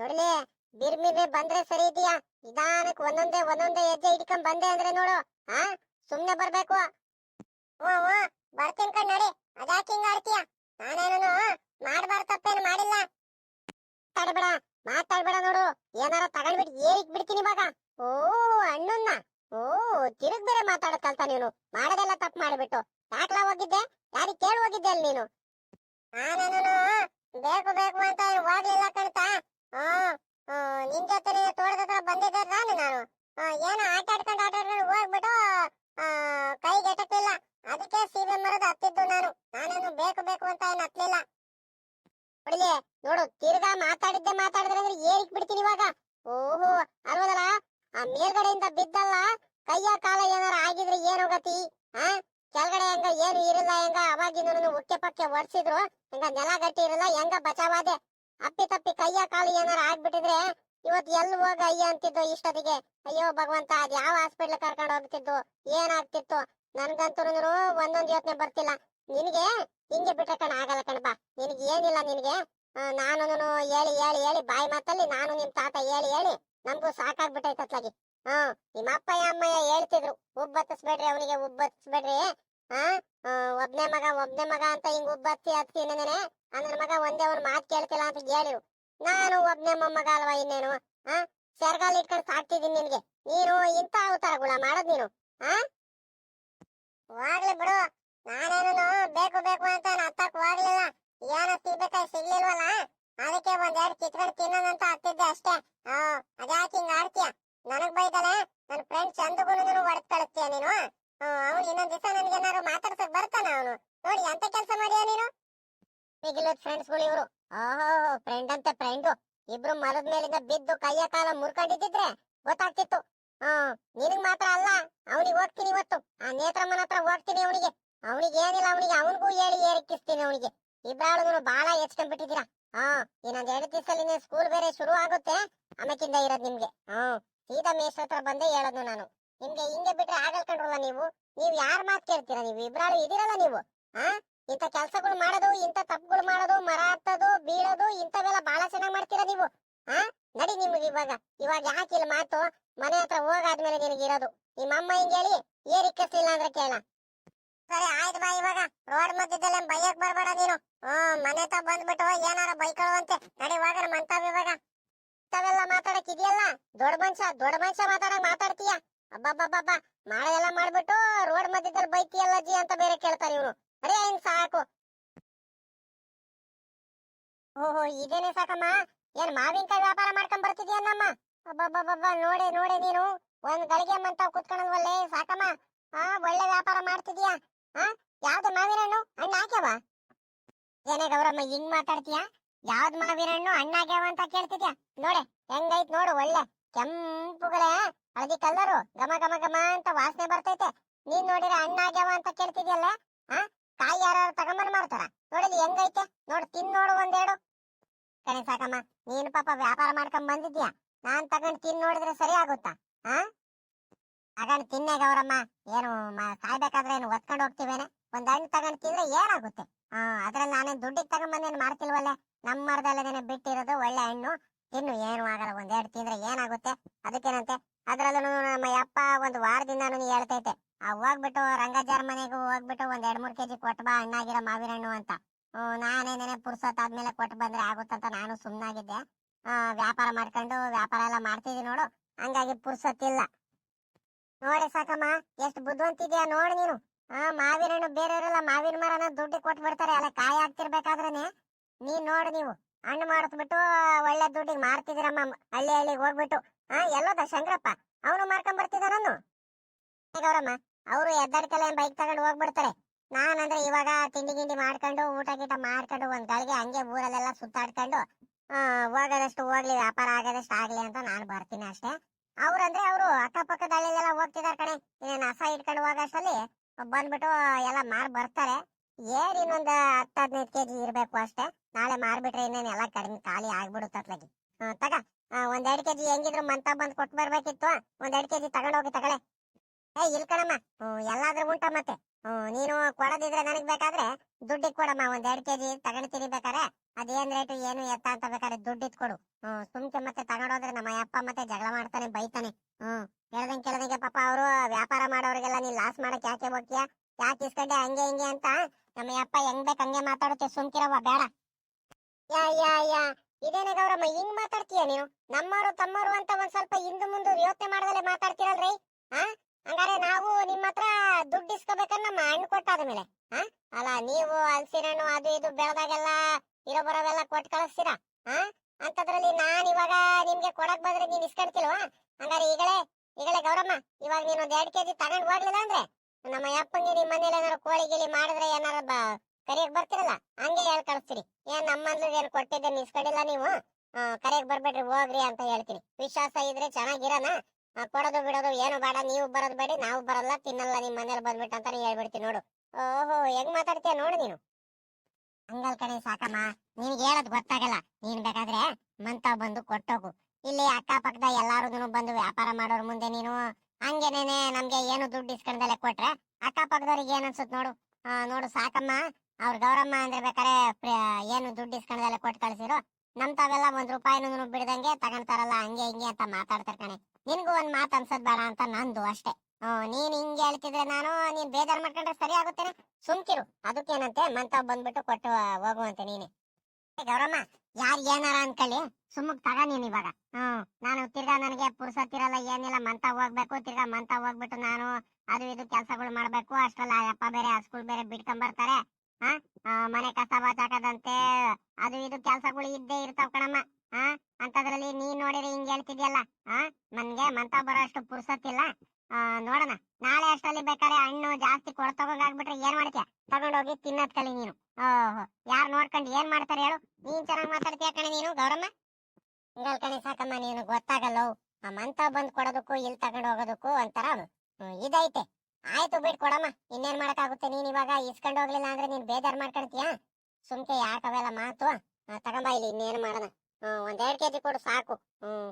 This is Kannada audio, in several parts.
ನೋಡ್ಲಿ ಬಿರ್ಮಿರ್ಮಿ ಬಂದ್ರೆ ಸರಿ ಇದೆಯಾ ನಿಧಾನಕ್ ಒಂದೊಂದೇ ಒಂದೊಂದೇ ಹೆಜ್ಜೆ ಹಿಡ್ಕೊಂಡ್ ಬಂದೆ ಅಂದ್ರೆ ನೋಡು ಹಾ ಸುಮ್ನೆ ಬರ್ಬೇಕು. ಹ್ಮ್ ಹ್ಮ್, ಬರ್ತೀನಿ ಕಣ್ ನೋಡಿ, ಅದ್ಯಾಕೆ ಹಿಂಗ ಆಡ್ತೀಯ? ನಾನೇನು ಮಾಡ್ಬಾರ್ದು ತಪ್ಪೇನು ಮಾಡಿಲ್ಲ. ಮಾತಾಡ್ಬೇಡ ಮಾತಾಡ್ಬೇಡ ನೋಡು, ಏನಾರ ತಗೊಂಡ್ಬಿಟ್ಟು ಏರಿಕ್ ಬಿಡ್ತೀನಿ ಇವಾಗ. ಓ, ಅಣ್ಣನ್ನ. ಓ, ತಿರುಗ್ ಬೇರೆ ಮಾತಾಡತ್ತಲ್ತ ನೀನು, ಮಾಡೋದೆಲ್ಲ ತಪ್ಪು ಮಾಡ್ಬಿಟ್ಟು. ಯಾಕ್ಲ ಹೋಗಿದ್ದೆ, ಯಾರಿಗೆ ಕೇಳಿ ಹೋಗಿದ್ದೆ ಅಲ್ಲಿ ನೀನು? ನಾನೇನು ಬೇಕು ಬೇಕು ಅಂತ ಹೋಗ್ಲಿಲ್ಲ ಕಣ್ತಾ. ಹ್ಮ್, ನಿನ್ ಜೊತೆ ತೋಟದ ಬಂದಿದ್ದೆ ತಾನೆ ನಾನು. ಏನೋ ಆಟ ಆಡ್ಕೊಂಡು ಆಟ ಆಡ್ಕೊಂಡು ಹೋಗ್ಬಿಟ್ಟು ಆ, ಕೈಗೆ ಅದಕ್ಕೆ ಸೀಬೆ ಮರದ ಹತ್ತಿದ್ದು ನಾನು. ನಾನೇನು ಬೇಕು ಬೇಕು ಅಂತ ಏನು ಹತ್ತಲಿಲ್ಲ ನೋಡು ತಿರ್ಗಾ ಮಾತಾಡಿದ್ದೆ ಮಾತಾಡಿದ್ರೆ ಅಂದ್ರೆ ಏರಿಕ್ ಬಿಡ್ತೀನಿ ಇವಾಗ. ಓಹೋ ಅಲ್ವದಲ್ಲ ಆ ಮೇಲ್ಗಡೆಯಿಂದ ಬಿದ್ದಲ್ಲ? ಕೈಯ ಕಾಲ ಏನಾರ ಆಗಿದ್ರೆ ಏನು ಗತಿ ಆ? ಕೆಳಗಡೆ ಹೆಂಗ ಏನು ಇರಲ್ಲ ಹೆಂಗ? ಅವಾಗಿಂದ ಉಕ್ಕೆ ಪಕ್ಕೆ ಒಡ್ಸಿದ್ರು ಹೆಂಗ ನೆಲ ಗಟ್ಟಿ ಇರಲ್ಲ ಹೆಂಗ ಬಚಾವಾದೆ ಅಪ್ಪಿ ತಪ್ಪಿ ಕೈಯ ಕಾಲು ಏನಾರ ಆಗ್ಬಿಟ್ಟಿದ್ರೆ ಇವತ್ ಎಲ್ ಹೋಗ ಅಯ್ಯ ಅಂತಿದ್ದು ಇಷ್ಟೊತ್ತಿಗೆ? ಅಯ್ಯೋ ಭಗವಂತ, ಅದ್ ಯಾವ ಹಾಸ್ಪಿಟ್ಲ್ ಕರ್ಕೊಂಡು ಹೋಗ್ತಿದ್ದು? ಏನಾಗ್ತಿತ್ತು? ನನ್ಗಂತೂ ಒಂದೊಂದ್ ಯೋಚನೆ ಬರ್ತಿಲ್ಲ. ನಿನಗೆ? ಹಿಂಗೆ ಬಿಟ್ರೆ ಕಣ, ಆಗಲ್ಲ ಕಣಪ್ಪ ನಿನಗೆ ಏನಿಲ್ಲ ನಿನಗೆ? ನಾನು ಹೇಳಿ ಹೇಳಿ ಹೇಳಿ, ಬಾಯಿ ಮಾತಲ್ಲಿ ನಾನು ನಿಮ್ ತಾತ ಹೇಳಿ ಹೇಳಿ. ನಮಗೂ ಸಾಕಾಗ್ಬಿಟ್ಟೈತೆ ಅತ್ಲಾಗಿ. ಹ್ಮ್ ನಿಮ್ಮ ಅಪ್ಪಯ್ಯ ಅಮ್ಮಯ್ಯ ಹೇಳ್ತಿದ್ರು. ಉಬ್ಬತ್ತಿಸ್ಬೇಡ್ರಿ ಅವನಿಗೆ, ಉಬ್ಬತ್ತಿಸ್ಬೇಡ್ರಿ. ಹಾ ಒಬ್ನೇ ಮಗ ಒಬ್ನೇ ಮಗ ಅಂತ ಹಿಂಗ್ ಉಬ್ಬತ್ತಿ ಹತ್ತಿ ನೆನೆ ಮಗ ಒಂದೇ ಅವ್ರ ಮಾತು ಕೇಳ್ತಿಲ್ಲ ಅಂತ ಹೇಳಿರು ನಾನು ಒಬ್ನೇ ಮೊಮ್ಮಗ ಅಲ್ವಾ ಇನ್ನೇನು? ಹಾ? ಸೆರ್ಗಾಲ್ ಇಟ್ಕೊಂಡು ಸಾಕ್ತಿದ್ದೀನಿ ನಿನ್ಗೆ. ನೀನು ಇಂಥ ಅವತಾರಗಳ ಮಾಡೋದ್ ನೀನು, ಹಾ? ಹೋಗ್ಲಿ ಬಿಡು. ನಾನೇನು ಬೇಕು ಬೇಕು ಅಂತ ಹತ್ತಕ್ ಹೋಗ್ಲಿಲ್ಲ. ಏನೋ ಸಿಗ್ಬೇಕಾಗಿ ಸಿಗ್ಲಿಲ್ವಲ್ಲ? ಅದಕ್ಕೆ ಒಂದೆರಡು ಕಿತ್ಕೊಂಡು ತಿನ್ನೋದಂತ ಹತ್ತಿದ್ದೆ ಅಷ್ಟೇ. ಹಾ ಅದ್ಯಾಕೆ ಹಿಂಗ್ ಆಡ್ತೀಯ? ನನಗ್ ಬೈದಲೆ ನನ್ನ ಫ್ರೆಂಡ್ ಚಂದಗೂ ಹೊಡೆದ್ ಕಳಿಸ್ತೀಯ ನೀನು? ಇನ್ನೊಂದ್ ದಿವಸ ನನ್ಗೆ ಏನಾರು ಮಾತಾಡ್ಸಕ್ ಬರ್ತಾನ ಅವನು. ನೋಡಿ ಅಂತ ಕೆಲಸ ಮಾಡ್ಯಾ ನೀನು? ಮಿಗಿಲೋದ್ ಫ್ರೆಂಡ್ಸ್ಗಳು ಇವರು. ಓಹೋ ಫ್ರೆಂಡ್ ಅಂತ ಫ್ರೆಂಡು ಇಬ್ರು ಮರದ ಮೇಲಿಂದ ಬಿದ್ದು ಕೈಯ ಕಾಲ ಮುರ್ಕೊಂಡಿದ್ದಿದ್ರೆ ಗೊತ್ತಾಗ್ತಿತ್ತು. ಹ್ಮ್, ನಿನಗ್ ಮಾತ್ರ ಅಲ್ಲ, ಅವನಿಗೆ ಹೋಗ್ತೀನಿ ಇವತ್ತು. ಆ ನೇತ್ರಮ್ಮನ ಹತ್ರ ಹೋಗ್ತೀನಿ ಅವನಿಗೆ. ಅವನಿಗೆ ಏನಿಲ್ಲ, ಅವನಿಗೆ ಅವನಿಗೂ ಹೇಳಿ ಏರಿಕಿಸ್ತೀನಿ ಅವನಿಗೆ. ಇಬ್ಬರಾಳುಗಳು ಬಾಳ ಹೆಚ್ಕೊಂಡ್ಬಿಟ್ಟಿದ್ದೀರಾ ಹಾ ಇನ್ನೊಂದ್ ಎರಡು ದಿವಸದಲ್ಲಿ ಸ್ಕೂಲ್ ಬೇರೆ ಶುರು ಆಗುತ್ತೆ ಆಮೇಕಿಂದ ಇರೋದ್ ನಿಮ್ಗೆ. ಹ್ಮ್, ಸೀದಾ ಮೇಷ್ ಹತ್ರ ಬಂದೇ ಹೇಳೋದು ನಾನು. ನಿಮ್ಗೆ ಹಿಂಗೆ ಬಿಟ್ರೆ ಆಗಲ್ ಕಂಡ್ರಲ್ಲ ನೀವು? ನೀವ್ ಯಾರ್ ಮಾತ್ ಕೇಳ್ತೀರಾ ನೀವು? ಇಬ್ರಾಳು ಇದಿರಲ್ಲ ನೀವು? ಹಾ ಇಂಥ ಕೆಲ್ಸಗಳು ಮಾಡೋದು, ಇಂಥ ತಪ್ಪುಗಳು ಮಾಡೋದು ಮರ ಹತ್ತೋದು ಬೀಳೋದು, ಇಂಥವೆಲ್ಲ ಬಹಳ ಚೆನ್ನಾಗಿ ಮಾಡ್ತೀರಾ ನೀವು? ಹಾ ನಡಿ ನಿಮ್ಗೆ ಇವಾಗ. ಇವಾಗ ಯಾಕೆ ಇಲ್ಲಿ ಮಾತು? ಮನೆ ಹತ್ರ ಹೋಗಾದ್ಮೇಲೆ ನಿನಗೆ ಇರೋದು. ನಿಮ್ಮ ಅಮ್ಮ ಹಿಂಗೆ ಹೇಳಿ ಏರಿಕ್ಕಿಸ್ಲಿಲ್ಲ ಅಂದ್ರೆ ಕೇಳ. ಸರಿ, ಆಯ್ತು ಬಾ ಇವಾಗ. ರೋಡ್ ಮಧ್ಯದಲ್ಲಿ ಬೈಯಕ್ ಬರ್ಬೇಡ ನೀನು. ಹ್ಮ್ ಮನೆ ತ ಬಂದ್ಬಿಟ್ಟು ಏನಾರ ಬೈಕೊಳ್ಳುವಂತೆ. ನಡಿ ಹೋಗೋಣ ಮಂತಾವ್ ಇವಾಗ. ಇಂಥವೆಲ್ಲ ಮಾತಾಡಕ್ ಇದೆಯಲ್ಲ? ದೊಡ್ಡ ಮನುಷ್ಯ ದೊಡ್ಡ ಮನುಷ್ಯ ಮಾತಾಡಕ್ ಮಾತಾಡ್ತೀಯ? ಅಬ್ಬಬ್ಬಬ್ಬ ಮಾಡೋದೆಲ್ಲ ಮಾಡ್ಬಿಟ್ಟು ರೋಡ್ ಮಧ್ಯದಲ್ಲಿ ಬೈತಿಯಲ್ಲ ಜಿ ಅಂತ ಬೇರೆ ಕೇಳ್ತಾರೆ ಇವ್ರು. ಅರೇ ಏನ್ ಸಾಕು. ಓಹೋ, ಇದೇನೆ ಸಾಕಮ್ಮ? ಏನ್ ಮಾವಿನಕಾಯಿ ವ್ಯಾಪಾರ ಮಾಡ್ಕೊಂಡ್ ಬರ್ತಿದ್ಯನ್ನಮ್ಮ ಅಬ್ಬಬ್ಬಬ್ಬ ನೋಡಿ ನೋಡಿ ನೀನು. ಒಂದ್ ಗಳಿಗೆ ಮಂತ ಕುತ್ಕೊಂಡಲ್ವಲ್ಲೇ ಸಾಕಮ್ಮ. ಹಾ ಒಳ್ಳೆ ವ್ಯಾಪಾರ ಮಾಡ್ತಿದ್ಯಾ? ಹಾ ಯಾವ್ದು ಮಾವಿನ ಹಣ್ಣು ಹಣ್ಣು ಹಾಕ್ಯವ? ಏನೇ ಗೌರಮ್ಮ, ಹಿಂಗ್ ಮಾತಾಡ್ತೀಯ? ಯಾವ್ದ್ ಮಾವಿನ ಹಣ್ಣು ಹಣ್ಣಾಗ್ಯಾವ ಅಂತ ಕೇಳ್ತಿದ್ಯಾ? ನೋಡಿ, ಹೆಂಗೈತ್ ನೋಡು, ಒಳ್ಳೆ. ಕೆಂಪುಗಳೆ? ಹಳದಿ ಕಲ್ಲರು ಘಮ ಘಮ ಘಮ ಅಂತ ವಾಸನೆ ಬರ್ತೈತೆ. ನೀನ್ ನೋಡಿರ ಹಣ್ಣಾಗ್ಯಾವ ಅಂತ ಕೇಳ್ತಿದ್ಯಲ್ಲ? ಆ ಕಾಯಿ ಯಾರು ತಗೊಂಬಂದ್ ಮಾಡ್ತಾರ? ನೋಡಿದ್ ಹೆಂಗೈತೆ? ನೋಡು ತಿನ್ ನೋಡು ಒಂದೆರಡು. ಕಣೆ ಸಾಕಮ್ಮ, ನೀನು ಪಾಪ ವ್ಯಾಪಾರ ಮಾಡ್ಕೊಂಡ್ ಬಂದಿದ್ಯಾ? ನಾನ್ ತಗೊಂಡ್ ತಿನ್ ನೋಡಿದ್ರೆ ಸರಿ ಆಗುತ್ತಾ? ಹ? ತಗೊಂಡ್ ತಿನ್ನೆ ಗೌರಮ್ಮ. ಏನು ಕಾಯ್ಬೇಕಾದ್ರೆ ಏನು ಒತ್ಕೊಂಡು ಹೋಗ್ತಿವೇನೆ? ಒಂದ್ ಹಣ್ಣು ತಗೊಂಡ್ ತಿಂದ್ರೆ ಏನಾಗುತ್ತೆ? ಹ, ಅದ್ರಲ್ಲಿ ನಾನೇನ್ ದುಡ್ಡಿಗೆ ತಗೊಂಡ್ ಬಂದೇನು ಮಾಡ್ತಿಲ್ವಲ್ಲೇ? ನಮ್ಮ ಮರದಲ್ಲದೇನೆ ಬಿಟ್ಟಿರೋದು ಒಳ್ಳೆ ಹಣ್ಣು. ತಿನ್ನು ಏನು ಆಗಲ್ಲ ಒಂದೆರಡು ತಿಂದ್ರೆ ಏನಾಗುತ್ತೆ? ಅದಕ್ಕೇನಂತೆ? ಅದರಲ್ಲೂ ನಮ್ಮ ಅಪ್ಪ ಒಂದು ವಾರದಿಂದ ನನಗೆ ಹೇಳ್ತೈತೆ ಆ ಹೋಗ್ಬಿಟ್ಟು ರಂಗಾಜಾರ್ ಮನೆಗೂ ಹೋಗ್ಬಿಟ್ಟು ಒಂದ್ ಎರಡ್ ಮೂರ್ ಕೆಜಿ ಕೊಟ್ಟು ಬಾ ಹಣ್ಣಾಗಿರೋ ಮಾವಿನ ಹಣ್ಣು ಅಂತ. ನಾನೇನೇನೆ ಪುರ್ಸತ್ ಆದ್ಮೇಲೆ ಕೊಟ್ಟು ಬಂದ್ರೆ ಆಗುತ್ತಂತ ನಾನು ಸುಮ್ನಾಗಿದ್ದೆ. ಆ, ವ್ಯಾಪಾರ ಮಾಡ್ಕೊಂಡು ವ್ಯಾಪಾರ ಎಲ್ಲ ಮಾಡ್ತಿದ್ವಿ ನೋಡು ಹಂಗಾಗಿ ಪುರ್ಸೊತ್ತಿಲ್ಲ. ನೋಡಿ ಸಾಕಮ್ಮ ಎಷ್ಟು ಬುದ್ಧಿವಂತಿದ್ಯಾ ನೋಡಿ ನೀನು. ಆ ಮಾವಿನ ಹಣ್ಣು ಬೇರೆಯವರೆಲ್ಲ ಮಾವಿನ ಮರನ ದುಡ್ಡು ಕೊಟ್ಟು ಬಿಡ್ತಾರೆ ಅಲ್ಲ ಕಾಯಿ ಆಗ್ತಿರ್ಬೇಕಾದ್ರೆ ನೀನ್ ನೋಡು ನೀವು. ಹಣ್ಣು ಮಾಡಿಸ್ಬಿಟ್ಟು ಒಳ್ಳೆ ದುಡ್ಡಿಗೆ ಮಾರ್ತಿದ್ದೀರಮ್ಮ ಹಳ್ಳಿ ಹಳ್ಳಿಗೆ ಹೋಗ್ಬಿಟ್ಟು. ಹಾ, ಎಲ್ಲೋದ ಶಂಕರಪ್ಪ? ಅವನು ಮಾರ್ಕೊಂಡ್ ಬರ್ತಿದ್ದಾನನ್ನು ಗೌರಮ್ಮ, ಅವರು ಎದ್ದಾಡ್ಕಲ್ಲ ಬೈಕ್ ತಗೊಂಡು ಹೋಗ್ಬಿಡ್ತಾರೆ? ನಾನಂದ್ರೆ ಇವಾಗ ತಿಂಡಿ ಗಿಂಡಿ ಮಾಡ್ಕೊಂಡು, ಊಟ ಗೀಟ ಮಾಡ್ಕೊಂಡು, ಒಂದ್ ಗಳಿಗೆ ಹಂಗೆ ಊರಲ್ಲೆಲ್ಲ ಸುತ್ತಾಡ್ಕೊಂಡು ಹೋಗೋದಷ್ಟು ಹೋಗ್ಲಿ, ವ್ಯಾಪಾರ ಆಗೋದಷ್ಟು ಆಗ್ಲಿ ಅಂತ ನಾನು ಬರ್ತೀನಿ ಅಷ್ಟೇ. ಅವ್ರಂದ್ರೆ ಅವರು ಅಕ್ಕಪಕ್ಕದ ಹಳ್ಳಿಲೆಲ್ಲ ಹೋಗ್ತಿದಾರೆ ಕಣೆ. ಹಸ ಇಟ್ಕೊಂಡು ಹೋಗೋಷ್ಟಲ್ಲಿ ಬಂದ್ಬಿಟ್ಟು ಎಲ್ಲ ಮಾರ್ ಬರ್ತಾರೆ. ಏನ್ ಇನ್ನೊಂದ್ ಹತ್ತ ಹದಿನೈದು ಕೆಜಿ ಇರ್ಬೇಕು ಅಷ್ಟೇ. ನಾಳೆ ಮಾರ್ಬಿಟ್ರೆ ಇನ್ನೇನು ಎಲ್ಲ ಕಡಿಮೆ ಖಾಲಿ ಆಗ್ಬಿಡುತ್ತೆ ಅತ್ಲಾಗಿ ಹ್ಮ್, ತಗ ಒಂದೆರಡು ಕೆಜಿ ಹೆಂಗಿದ್ರು ಮಂತ ಬಂದ್ ಕೊಟ್ಟು ಬರ್ಬೇಕಿತ್ತು. ಒಂದ್ ಎರಡ್ ಕೆಜಿ ತಗೊಂಡೋಗಿ ತಗೊಳೆ ಏ ಇಲ್ ಕಣಮ್ಮ ಹ್ಮ್, ಎಲ್ಲಾದ್ರೂ ಉಂಟ ಮತ್ತೆ. ಹ್ಮ್ ನೀನು ಕೊಡದಿದ್ರೆ ನನಗ್ ಬೇಕಾದ್ರೆ ದುಡ್ಡಿಗ್ ಕೊಡಮ್ಮ. ಒಂದ್ ಎರಡ್ ಕೆಜಿ ತಗೊಂಡ್ತೀನಿ ಬೇಕಾದ್ರೆ ಅದೇನ್ ರೇಟು ಏನು ಎತ್ತ ಅಂತ ಬೇಕಾದ್ರೆ ದುಡ್ಡಿದ್ ಕೊಡು. ಹ್ಮ್ ಸುಮ್ಕೆ ಮತ್ತೆ ತಗೊಂಡೋದ್ರೆ ನಮ್ಮ ಅಪ್ಪ ಮತ್ತೆ ಜಗಳ ಮಾಡ್ತಾನೆ ಬೈತಾನೆ. ಹ್ಮ್ ಹೇಳ್ದಂಗೆ ಕೇಳ್ದಂಗೆ ಪಾಪ ಅವರು ವ್ಯಾಪಾರ ಮಾಡೋರಿಗೆಲ್ಲ ನೀನ್ ಲಾಸ್ ಮಾಡಕ್ ಯಾಕೆ ಹೋಗ್ತೀಯ? ಯಾಕೆ ಇಸ್ಕೊಂಡೆ ಹಂಗೆ ಹಿಂಗೆ ಅಂತ ನಮ್ಮ ಅಪ್ಪ ಹೆಂಗ್ ಬೇಕ ಹಂಗೆ ಮಾತಾಡುತ್ತೆ, ಸುಮ್ಕಿರವ್ವ, ಬೇಡ. ಯಾ ಯಾ ಯಾ. ಇದೇನೇ ಗೌರಮ್ಮ, ಹಿಂಗ್ ಮಾತಾಡ್ತೀಯ ನೀನು ನಮ್ಮವರು ತಮ್ಮವರು ಅಂತ ಒಂದ್ ಸ್ವಲ್ಪ ಹಿಂದೆ ಮುಂದೆ ಯೋಚನೆ ಮಾಡದಲ್ಲೇ ಮಾತಾಡ್ತೀರಲ್ರಿ? ಹಾ ಹಂಗಾರೆ ನಾವು ನಿಮ್ಮ ಹತ್ರ ದುಡ್ಡು ನಮ್ಮ ಹಣ್ಣು ಕೊಟ್ಟಾದ ಮೇಲೆ ಹಾ ಅಲ್ಲ, ನೀವು ಹಲಸಿನ ಅದು ಇದು ಬೆಳೆದಾಗೆಲ್ಲ ಇರೋ ಬರೋವೆಲ್ಲ ಕೊಟ್ಟು ಕಳಿಸ್ತೀರಾ ಹಾ ಅಂತದ್ರಲ್ಲಿ ನಾನ್ ಇವಾಗ ನಿಮ್ಗೆ ಕೊಡಕ್ ಬಂದ್ರೆ ನೀನ್ ಇಸ್ಕೊಳ್ತಿಲ್ವಾ ಹಂಗಾರೆ ಈಗಲೇ ಈಗಲೇ ಗೌರಮ್ಮ, ಇವಾಗ ನೀನು ಒಂದ್ ಎರಡ್ ಕೆಜಿ ತಗೊಂಡ್ ಹೋಗ್ಲಿಲ್ಲ ಅಂದ್ರೆ? ನಮ್ಮ ಅಪ್ಪಂಗೆ ನಿಮ್ ಮನೇಲಿ ಏನಾರು ಕೋಳಿ ಗಿಳಿ ಮಾಡಿದ್ರೆ ಏನಾರ ಬ, ಕರಿಯಕ್ ಬರ್ತಿರಲ್ಲ? ಹಂಗೆ ಹೇಳಿ ಕಳಿಸ್ತೀರಿ ಏನ್ ನಮ್ಮ ಮನ್ಲಿಗೆ ಏನ್ ಕೊಟ್ಟಿದ್ದೆ ಇಸ್ಕೊಂಡಿಲ್ಲ ನೀವು? ಕರಿಯಕ್ ಬರ್ಬೇಡ್ರಿ, ಹೋಗ್ರಿ ಅಂತ ಹೇಳ್ತೀನಿ. ವಿಶ್ವಾಸ ಇದ್ರೆ ಚೆನ್ನಾಗಿರನ? ಕೊಡೋದು ಬಿಡೋದು ಏನು ಬೇಡ, ನೀವು ಬರೋದು ಬೇಡಿ, ನಾವು ಬರಲ್ಲ, ತಿನ್ನಲ್ಲ, ನಿಮ್ ಮನೇಲಿ ಬಂದ್ಬಿಟ್ಟು ಅಂತ ಹೇಳ್ಬಿಡ್ತೀನಿ ನೋಡು. ಓಹೋ, ಹೆಂಗ್ ಮಾತಾಡ್ತೀಯ ನೋಡು ನೀನು. ಹಂಗಲ್ ಕಣೆ, ಸಾಕಮ್ಮ. ನಿನ್ಗೆ ಹೇಳೋದು ಗೊತ್ತಾಗಲ್ಲ. ನೀನ್ ಬೇಕಾದ್ರೆ ಮಂತ ಬಂದು ಕೊಟ್ಟೋಗು. ಇಲ್ಲಿ ಅಕ್ಕಪಕ್ಕದ ಎಲ್ಲಾರು ಬಂದು ವ್ಯಾಪಾರ ಮಾಡೋರ್ ಮುಂದೆ ನೀನು. ಹಂಗೇನೇನೆ ನಮ್ಗೆ ಏನು ದುಡ್ಡು ಇಸ್ಕೊಂಡಲೆ ಕೊಟ್ರೆ, ಅಕ್ಕಪಕ್ಕದವ್ರಿಗೆ ಏನ್ ಅನ್ಸುತ್ತೆ ನೋಡು. ನೋಡು ಸಾಕಮ್ಮ, ಅವ್ರ ಗೌರಮ್ಮ ಅಂದ್ರೆ ಬೇಕಾರೆ ಏನು ದುಡ್ಡು ಇಸ್ಕೊಂಡಲೆ ಕೊಟ್ಟು ಕಳ್ಸಿರೋ, ನಮ್ ತಾವೆಲ್ಲ ಒಂದ್ ರೂಪಾಯಿನೂ ಬಿಡದಂಗೆ ತಗೊಂತಾರಲ್ಲ, ಹಂಗೆ ಹಿಂಗೆ ಅಂತ ಮಾತಾಡ್ತಾರ ಕಣೆ. ನಿನ್ಗೂ ಒಂದ್ ಮಾತು ಅನ್ಸದ್ ಬೇಡ ಅಂತ ನಂದು ಅಷ್ಟೇ. ನೀನ್ ಹಿಂಗೆ ಹೇಳ್ತಿದ್ರೆ ನಾನು, ನೀನ್ ಬೇಜಾರ್ ಮಾಡ್ಕೊಂಡ್ರೆ ಸರಿ ಆಗುತ್ತೇನೆ. ಸುಮ್ಕಿರು. ಅದಕ್ಕೇನಂತೆ ಮಂತಾವ್ ಬಂದ್ಬಿಟ್ಟು ಕೊಟ್ಟು, ಹೋಗುವಂತೆ ನೀನೆ. ಗೌರಮ್ಮ ಯಾರ್ ಏನಾರ ಅನ್ಕೊಳ್ಳಿ ಸುಮ್ಮಕ್ ತಗ ನೀನ್ ಇವಾಗ. ಹ್ಮ್ ನಾನು ತಿರ್ಗಾ ನನಗೆ ಪುರ್ಸತ್ತಿರಲ್ಲ ಏನಿಲ್ಲ ಮಂತ ಹೋಗ್ಬೇಕು ತಿರ್ಗಾ ಮಂತ ಹೋಗ್ಬಿಟ್ಟು ನಾನು ಅದು ಇದು ಕೆಲ್ಸಗಳು ಮಾಡ್ಬೇಕು ಅಷ್ಟಲ್ಲ ಆ ಅಪ್ಪ ಬೇರೆ ಸ್ಕೂಲ್ ಬೇರೆ ಬಿಟ್ಕೊಂಡ್ ಬರ್ತಾರೆ ಹಾ ಆ, ಮನೆ ಕಸ ಬಾಚಾಕದಂತೆ ಅದು ಇದು ಕೆಲ್ಸಗಳು ಇದ್ದೇ ಇರ್ತಾವ ಕಣಮ್ಮ. ಹಾ ಅಂತದ್ರಲ್ಲಿ ನೀನ್ ನೋಡಿರಿ ಹಿಂಗ್ ಹೇಳ್ತಿದ್ಯಲ್ಲ. ಹಾ ನನ್ಗೆ ಮಂತ ಬರೋ ಅಷ್ಟು ಪುರ್ಸತ್ತಿಲ್ಲ ಆ, ನೋಡೋಣ ನಾಳೆ ಅಷ್ಟರಲ್ಲಿ ಬೇಕಾದ್ರೆ ಹಣ್ಣು ಜಾಸ್ತಿ ಕೊಡ ತಗೊಂಡಾಗ್ಬಿಟ್ರೆ ಏನ್ ಮಾಡ್ತೀಯ? ತಗೊಂಡೋಗಿ ತಿನ್ನದ್ ಕಲಿ ನೀನು. ಓಹೋ ಯಾರ್ ನೋಡ್ಕೊಂಡು ಏನ್ ಮಾಡ್ತಾರೆ ಹೇಳು? ನೀನ್ ಚೆನ್ನಾಗಿ ಮಾತಾಡ್ತೀಯ ಕಣೆ ನೀನು ಗೌರಮ್ಮ? ಹಿಂಗಲ್ ಕಣೆ ಸಾಕಮ್ಮ ನೀನು ಗೊತ್ತಾಗಲ್ಲ? ಮಂತ ಬಂದ್ ಕೊಡೋದಕ್ಕೂ ಇಲ್ಲಿ ತಗೊಂಡ್ ಹೋಗೋದಕ್ಕೂ ಒಂಥರ ಇದೈತೆ. ಆಯ್ತು ಬಿಟ್ ಕೊಡಮ್ಮ ಇನ್ನೇನ್ ಮಾಡಕ್ಕಾಗುತ್ತೆ? ನೀನ್ ಇವಾಗ ಇಸ್ಕೊಂಡ್ ಹೋಗ್ಲಿಲ್ಲ ಅಂದ್ರೆ ನೀನ್ ಬೇಜಾರ್ ಮಾಡ್ಕೊಳ್ತೀಯ? ಸುಮ್ಕೆ ಯಾಕವೆಲ್ಲ ಮಾತು? ತಗೊಂಬ ಇಲ್ಲಿ ಇನ್ನೇನ್ ಮಾಡೋಣ. ಒಂದ್ ಎರಡ್ ಕೆಜಿ ಕೊಡು ಸಾಕು. ಹ್ಮ್,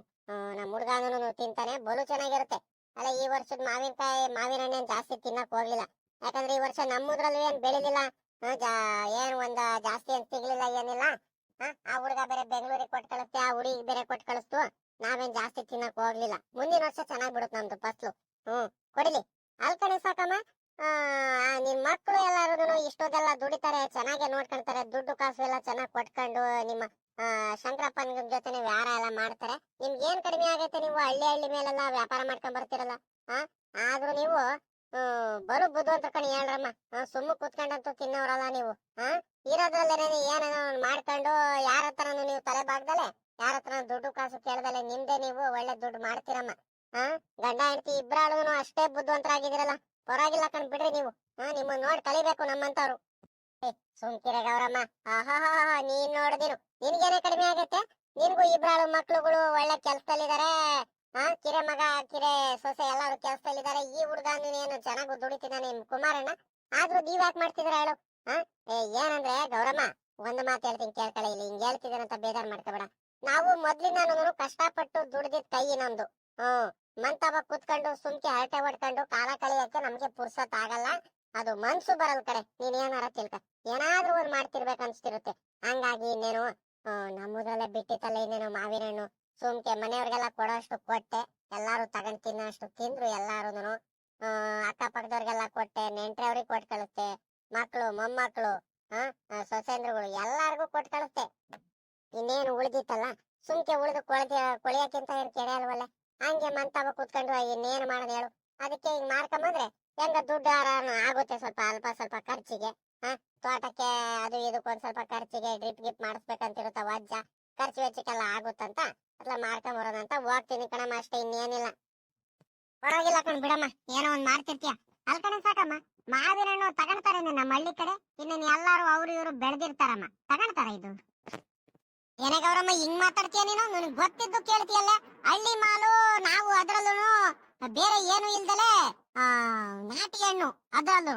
ನಮ್ ಹುಡ್ಗಾನು ತಿಂತಾನೆ ಬಲು ಚೆನ್ನಾಗಿರುತ್ತೆ. ಅಲ್ಲ ಈ ವರ್ಷದ ಮಾವಿನಕಾಯಿ ಮಾವಿನ ಹಣ್ಣೇನ್ ಜಾಸ್ತಿ ತಿನ್ನಕ್ ಹೋಗ್ಲಿಲ್ಲ. ಯಾಕಂದ್ರೆ ಈ ವರ್ಷ ನಮ್ಮದ್ರಲ್ಲೂ ಏನ್ ಬೆಳಿಲಿಲ್ಲ? ಏನ್ ಒಂದ ಜಾಸ್ತಿ ಏನ್ ಸಿಗ್ಲಿಲ್ಲ ಏನಿಲ್ಲ. ಆ, ಹುಡುಗ ಬೇರೆ ಬೆಂಗಳೂರಿಗೆ ಕೊಟ್ಟು ಕಳಿಸ್ತೆ ಆ ಹುಡುಗಿ ಬೇರೆ ಕೊಟ್ಟು ಕಳಿಸ್ತು. ನಾವೇನ್ ಜಾಸ್ತಿ ತಿನ್ನಕ್ ಹೋಗ್ಲಿಲ್ಲ. ಮುಂದಿನ ವರ್ಷ ಚೆನ್ನಾಗ್ ಬಿಡುತ್ತೆ ನಮ್ದು ಫಸ್ಲು. ಹ್ಮ್ ಕೊಡಿಲಿ. ಅಲ್ಕಣೆ ಸಾಕಮ್ಮ. ಆ, ನಿಮ್ ಮಕ್ಕಳು ಎಲ್ಲಾರು ಇಷ್ಟೊಂದೆಲ್ಲ ದುಡಿತಾರೆ ಚೆನ್ನಾಗೆ ನೋಡ್ಕೊಂತಾರೆ ದುಡ್ಡು ಕಾಸು ಎಲ್ಲ ಚೆನ್ನಾಗಿ ಕೊಟ್ಕೊಂಡು ನಿಮ್ಮ ಆ, ಶಂಕರಪ್ಪನ ಜೊತೆನೆ ವ್ಯಾರ ಎಲ್ಲ ಮಾಡ್ತಾರೆ. ನಿಮ್ಗೆ ಏನ್ ಕಡಿಮೆ ಆಗೈತೆ ನೀವು ಹಳ್ಳಿ ಹಳ್ಳಿ ಮೇಲೆಲ್ಲ ವ್ಯಾಪಾರ ಮಾಡ್ಕೊಂಡ್ ಬರ್ತಿರಲ್ಲ ಆ? ಆದ್ರೂ ನೀವು ಬರು ಬುದ್ಧಿವಂತ ಕಣಿ ಹೇಳ್ರಮ್ಮ. ಸುಮ್ಮ ಕುತ್ಕೊಂಡಂತೂ ತಿನ್ನೋರಲ್ಲ ನೀವು ಹಾ ಒಂದ್ ಮಾಡ್ಕೊಂಡು ಯಾರ ಹತ್ರ ನೀವು ತಲೆ ಬಾಗ್ದಲೆ ಯಾರ ಹತ್ರ ದುಡ್ಡು ಕಾಸು ಕೇಳ್ದಲೆ ನಿಮ್ದೆ ನೀವು ಒಳ್ಳೆ ದುಡ್ಡು ಮಾಡ್ತೀರಮ್ಮ ಹಾ ಗಂಡ ಹೆಂಡತಿ ಇಬ್ರಾಳುನು ಅಷ್ಟೇ ಬುದ್ಧಿವಂತರಾಗಿದ್ದೀರಲ್ಲ ಪರವಾಗಿಲ್ಲ ಕಣ್ ಬಿಡ್ರಿ ನೀವು ಹಾ ನಿಮ್ಮನ್ನ ನೋಡ್ ಕಲಿಬೇಕು ನಮ್ಮಂತವ್ರು. ಏ, ಸುಮ್ಕಿರೆ ಗೌರಮ್ಮ. ಆಹಾಹಾ ನೀನ್ ನೋಡ್ದಿನು ನಿನ್ಗೇನೆ ಕಡಿಮೆ ಆಗುತ್ತೆ? ನಿನ್ಗೂ ಇಬ್ರಾಳು ಮಕ್ಳುಗಳು ಒಳ್ಳೆ ಕೆಲ್ಸದಲ್ಲಿದ್ದಾರೆ ಹಾ ಕಿರೆ ಮಗ, ಕಿರೆ ಸೊಸೆ ಎಲ್ಲಾರು ಕೆಲ್ಸದಲ್ಲಿದ್ದಾರೆ ಈ ಹುಡುಗ ನೀನೇನು ಚೆನ್ನಾಗಿ ದುಡಿತಿದ್ದಾನೆ ನಿಮ್ ಕುಮಾರಣ್ಣ? ಆದ್ರೂ ನೀವ್ ಯಾಕೆ ಮಾಡ್ತಿದ್ರ ಹೇಳು. ಹಾ ಏನಂದ್ರೆ ಗೌರಮ್ಮ, ಒಂದು ಮಾತು ಹೇಳ್ತೀನಿ ಕೇಳ್ಕೊಳ್ಳಿ ಇಲ್ಲಿ ಹಿಂಗ್ ಹೇಳ್ತಿದ್ದಾನಂತ ಬೇಜಾರ್ ಮಾಡ್ಕೋಬೇಡ ನಾವು ಮೊದ್ಲಿಂದಾನು ಕಷ್ಟಪಟ್ಟು ದುಡ್ದಿದ್ ಕೈ ನಮ್ದು. ಹ್ಮ್ ಮಂತವ ಕುತ್ಕೊಂಡು ಸುಮ್ಕೆ ಹರಟೆ ಹೊಡ್ಕೊಂಡು ಕಾಲ ಕಳಿಯಕ್ಕೆ ನಮ್ಗೆ ಪುರ್ಸತ್ ಆಗಲ್ಲ. ಅದು ಮನ್ಸು ಬರಲ್ ಕಡೆ. ನೀನ್ ಏನಾರ ತಿಳ್ಕ. ಏನಾದ್ರೂ ಒಂದ್ ಮಾಡ್ತಿರ್ಬೇಕು ಅನ್ಸ್ತಿರುತ್ತೆ. ಹಂಗಾಗಿ ಇನ್ನೇನು ಹ್ಮ್, ನಮ್ಮದ್ರಲ್ಲೇ ಬಿಟ್ಟಿತ್ತಲ್ಲ ಇನ್ನೇನು ಮಾವಿನ ಹಣ್ಣು ಸುಮ್ಕೆ ಮನೆಯವ್ರಿಗೆಲ್ಲ ಕೊಡೋಷ್ಟು ಕೊಟ್ಟೆ. ಎಲ್ಲಾರು ತಗೊಂಡ್ ತಿನ್ನೋಷ್ಟು ತಿಂದ್ರು ಎಲ್ಲಾರುನು ಅಕ್ಕಪಕ್ಕದವ್ರಿಗೆಲ್ಲ ಕೊಟ್ಟೆ ನೆಂಟ್ರವ್ರಿಗೆ ಕೊಟ್ಟು ಕಳಿಸ್ತೆ ಮಕ್ಳು ಮೊಮ್ಮಕ್ಳು ಹಾ ಸೊಸೆಂದ್ರುಗಳು ಎಲ್ಲಾರ್ಗೂ ಕೊಟ್ಟು ಕಳಿಸ್ತೆ ಇನ್ನೇನು ಉಳಿದಿತ್ತಲ್ಲ? ಸುಮ್ಕೆ ಉಳಿದು ಕೊಳದ ಕೊಳಿಯಕ್ಕಿಂತ ಏನ್ ಕೆಡೆ ಅಲ್ವಲ್ಲ? ಹಂಗೆ ಮಂತಾವ ಕುತ್ಕೊಂಡು ಇನ್ನೇನು ಮಾಡೋದು ಹೇಳು? ಅದಕ್ಕೆ ಹಿಂಗ್ ಮಾಡ್ಕೊಂಬಂದ್ರೆ ಹೆಂಗ ದುಡ್ಡು ಆಗುತ್ತೆ ಸ್ವಲ್ಪ ಅಲ್ಪ ಸ್ವಲ್ಪ ಖರ್ಚಿಗೆ. ಹಾ ತೋಟಕ್ಕೆ ಅದು ಇದಕ್ಕೆ ಒಂದ್ ಸ್ವಲ್ಪ ಖರ್ಚಿಗೆ ಡ್ರಿಪ್ ಗಿಪ್ ಮಾಡಿಸ್ಬೇಕಂತಿರುತ್ತ ವಜ್ಜ. ಖರ್ಚು ವೆಚ್ಚಕ್ಕೆಲ್ಲ ಆಗುತ್ತಂತ ಮಾಡ್ಕೊಂಬರೋಣ ಅಂತ ಹೋಗ್ತೀನಿ ಕಣಮ್ಮ ಅಷ್ಟೇ, ಇನ್ನೇನಿಲ್ಲ. ಪರವಾಗಿಲ್ಲ ಕಣ್ ಬಿಡಮ್ಮ, ಏನೋ ಒಂದ್ ಮಾಡ್ತಿರ್ತೀಯ. ಅಲ್ ಕಣೆ ಸಾಕಮ್ಮ ಮಾವಿನ ಹಣ್ಣು ತಗೊಂಡ್ತಾರೇನೆ ನಮ್ಮ ಹಳ್ಳಿ ಕಡೆ ಇನ್ನೇನು ಎಲ್ಲಾರು ಅವ್ರು ಇವ್ರು ಬೆಳೆದಿರ್ತಾರಮ್ಮ. ತಗೊಂಡ್ತಾರ ಇದು? ಏನೇ ಗೌರಮ್ಮ, ಹಿಂಗ್ ಮಾತಾಡ್ತೀಯ ನೀನು? ನನಗ್ ಗೊತ್ತಿದ್ದು ಕೇಳ್ತೀಯಲ್ಲ? ಹಳ್ಳಿ ಮಾಲು, ನಾವು ಅದ್ರಲ್ಲೂ ಬೇರೆ ಏನು ಇಲ್ದಲೆ ಆ, ನಾಟಿ ಹಣ್ಣು ಅದ್ರಲ್ಲೂ.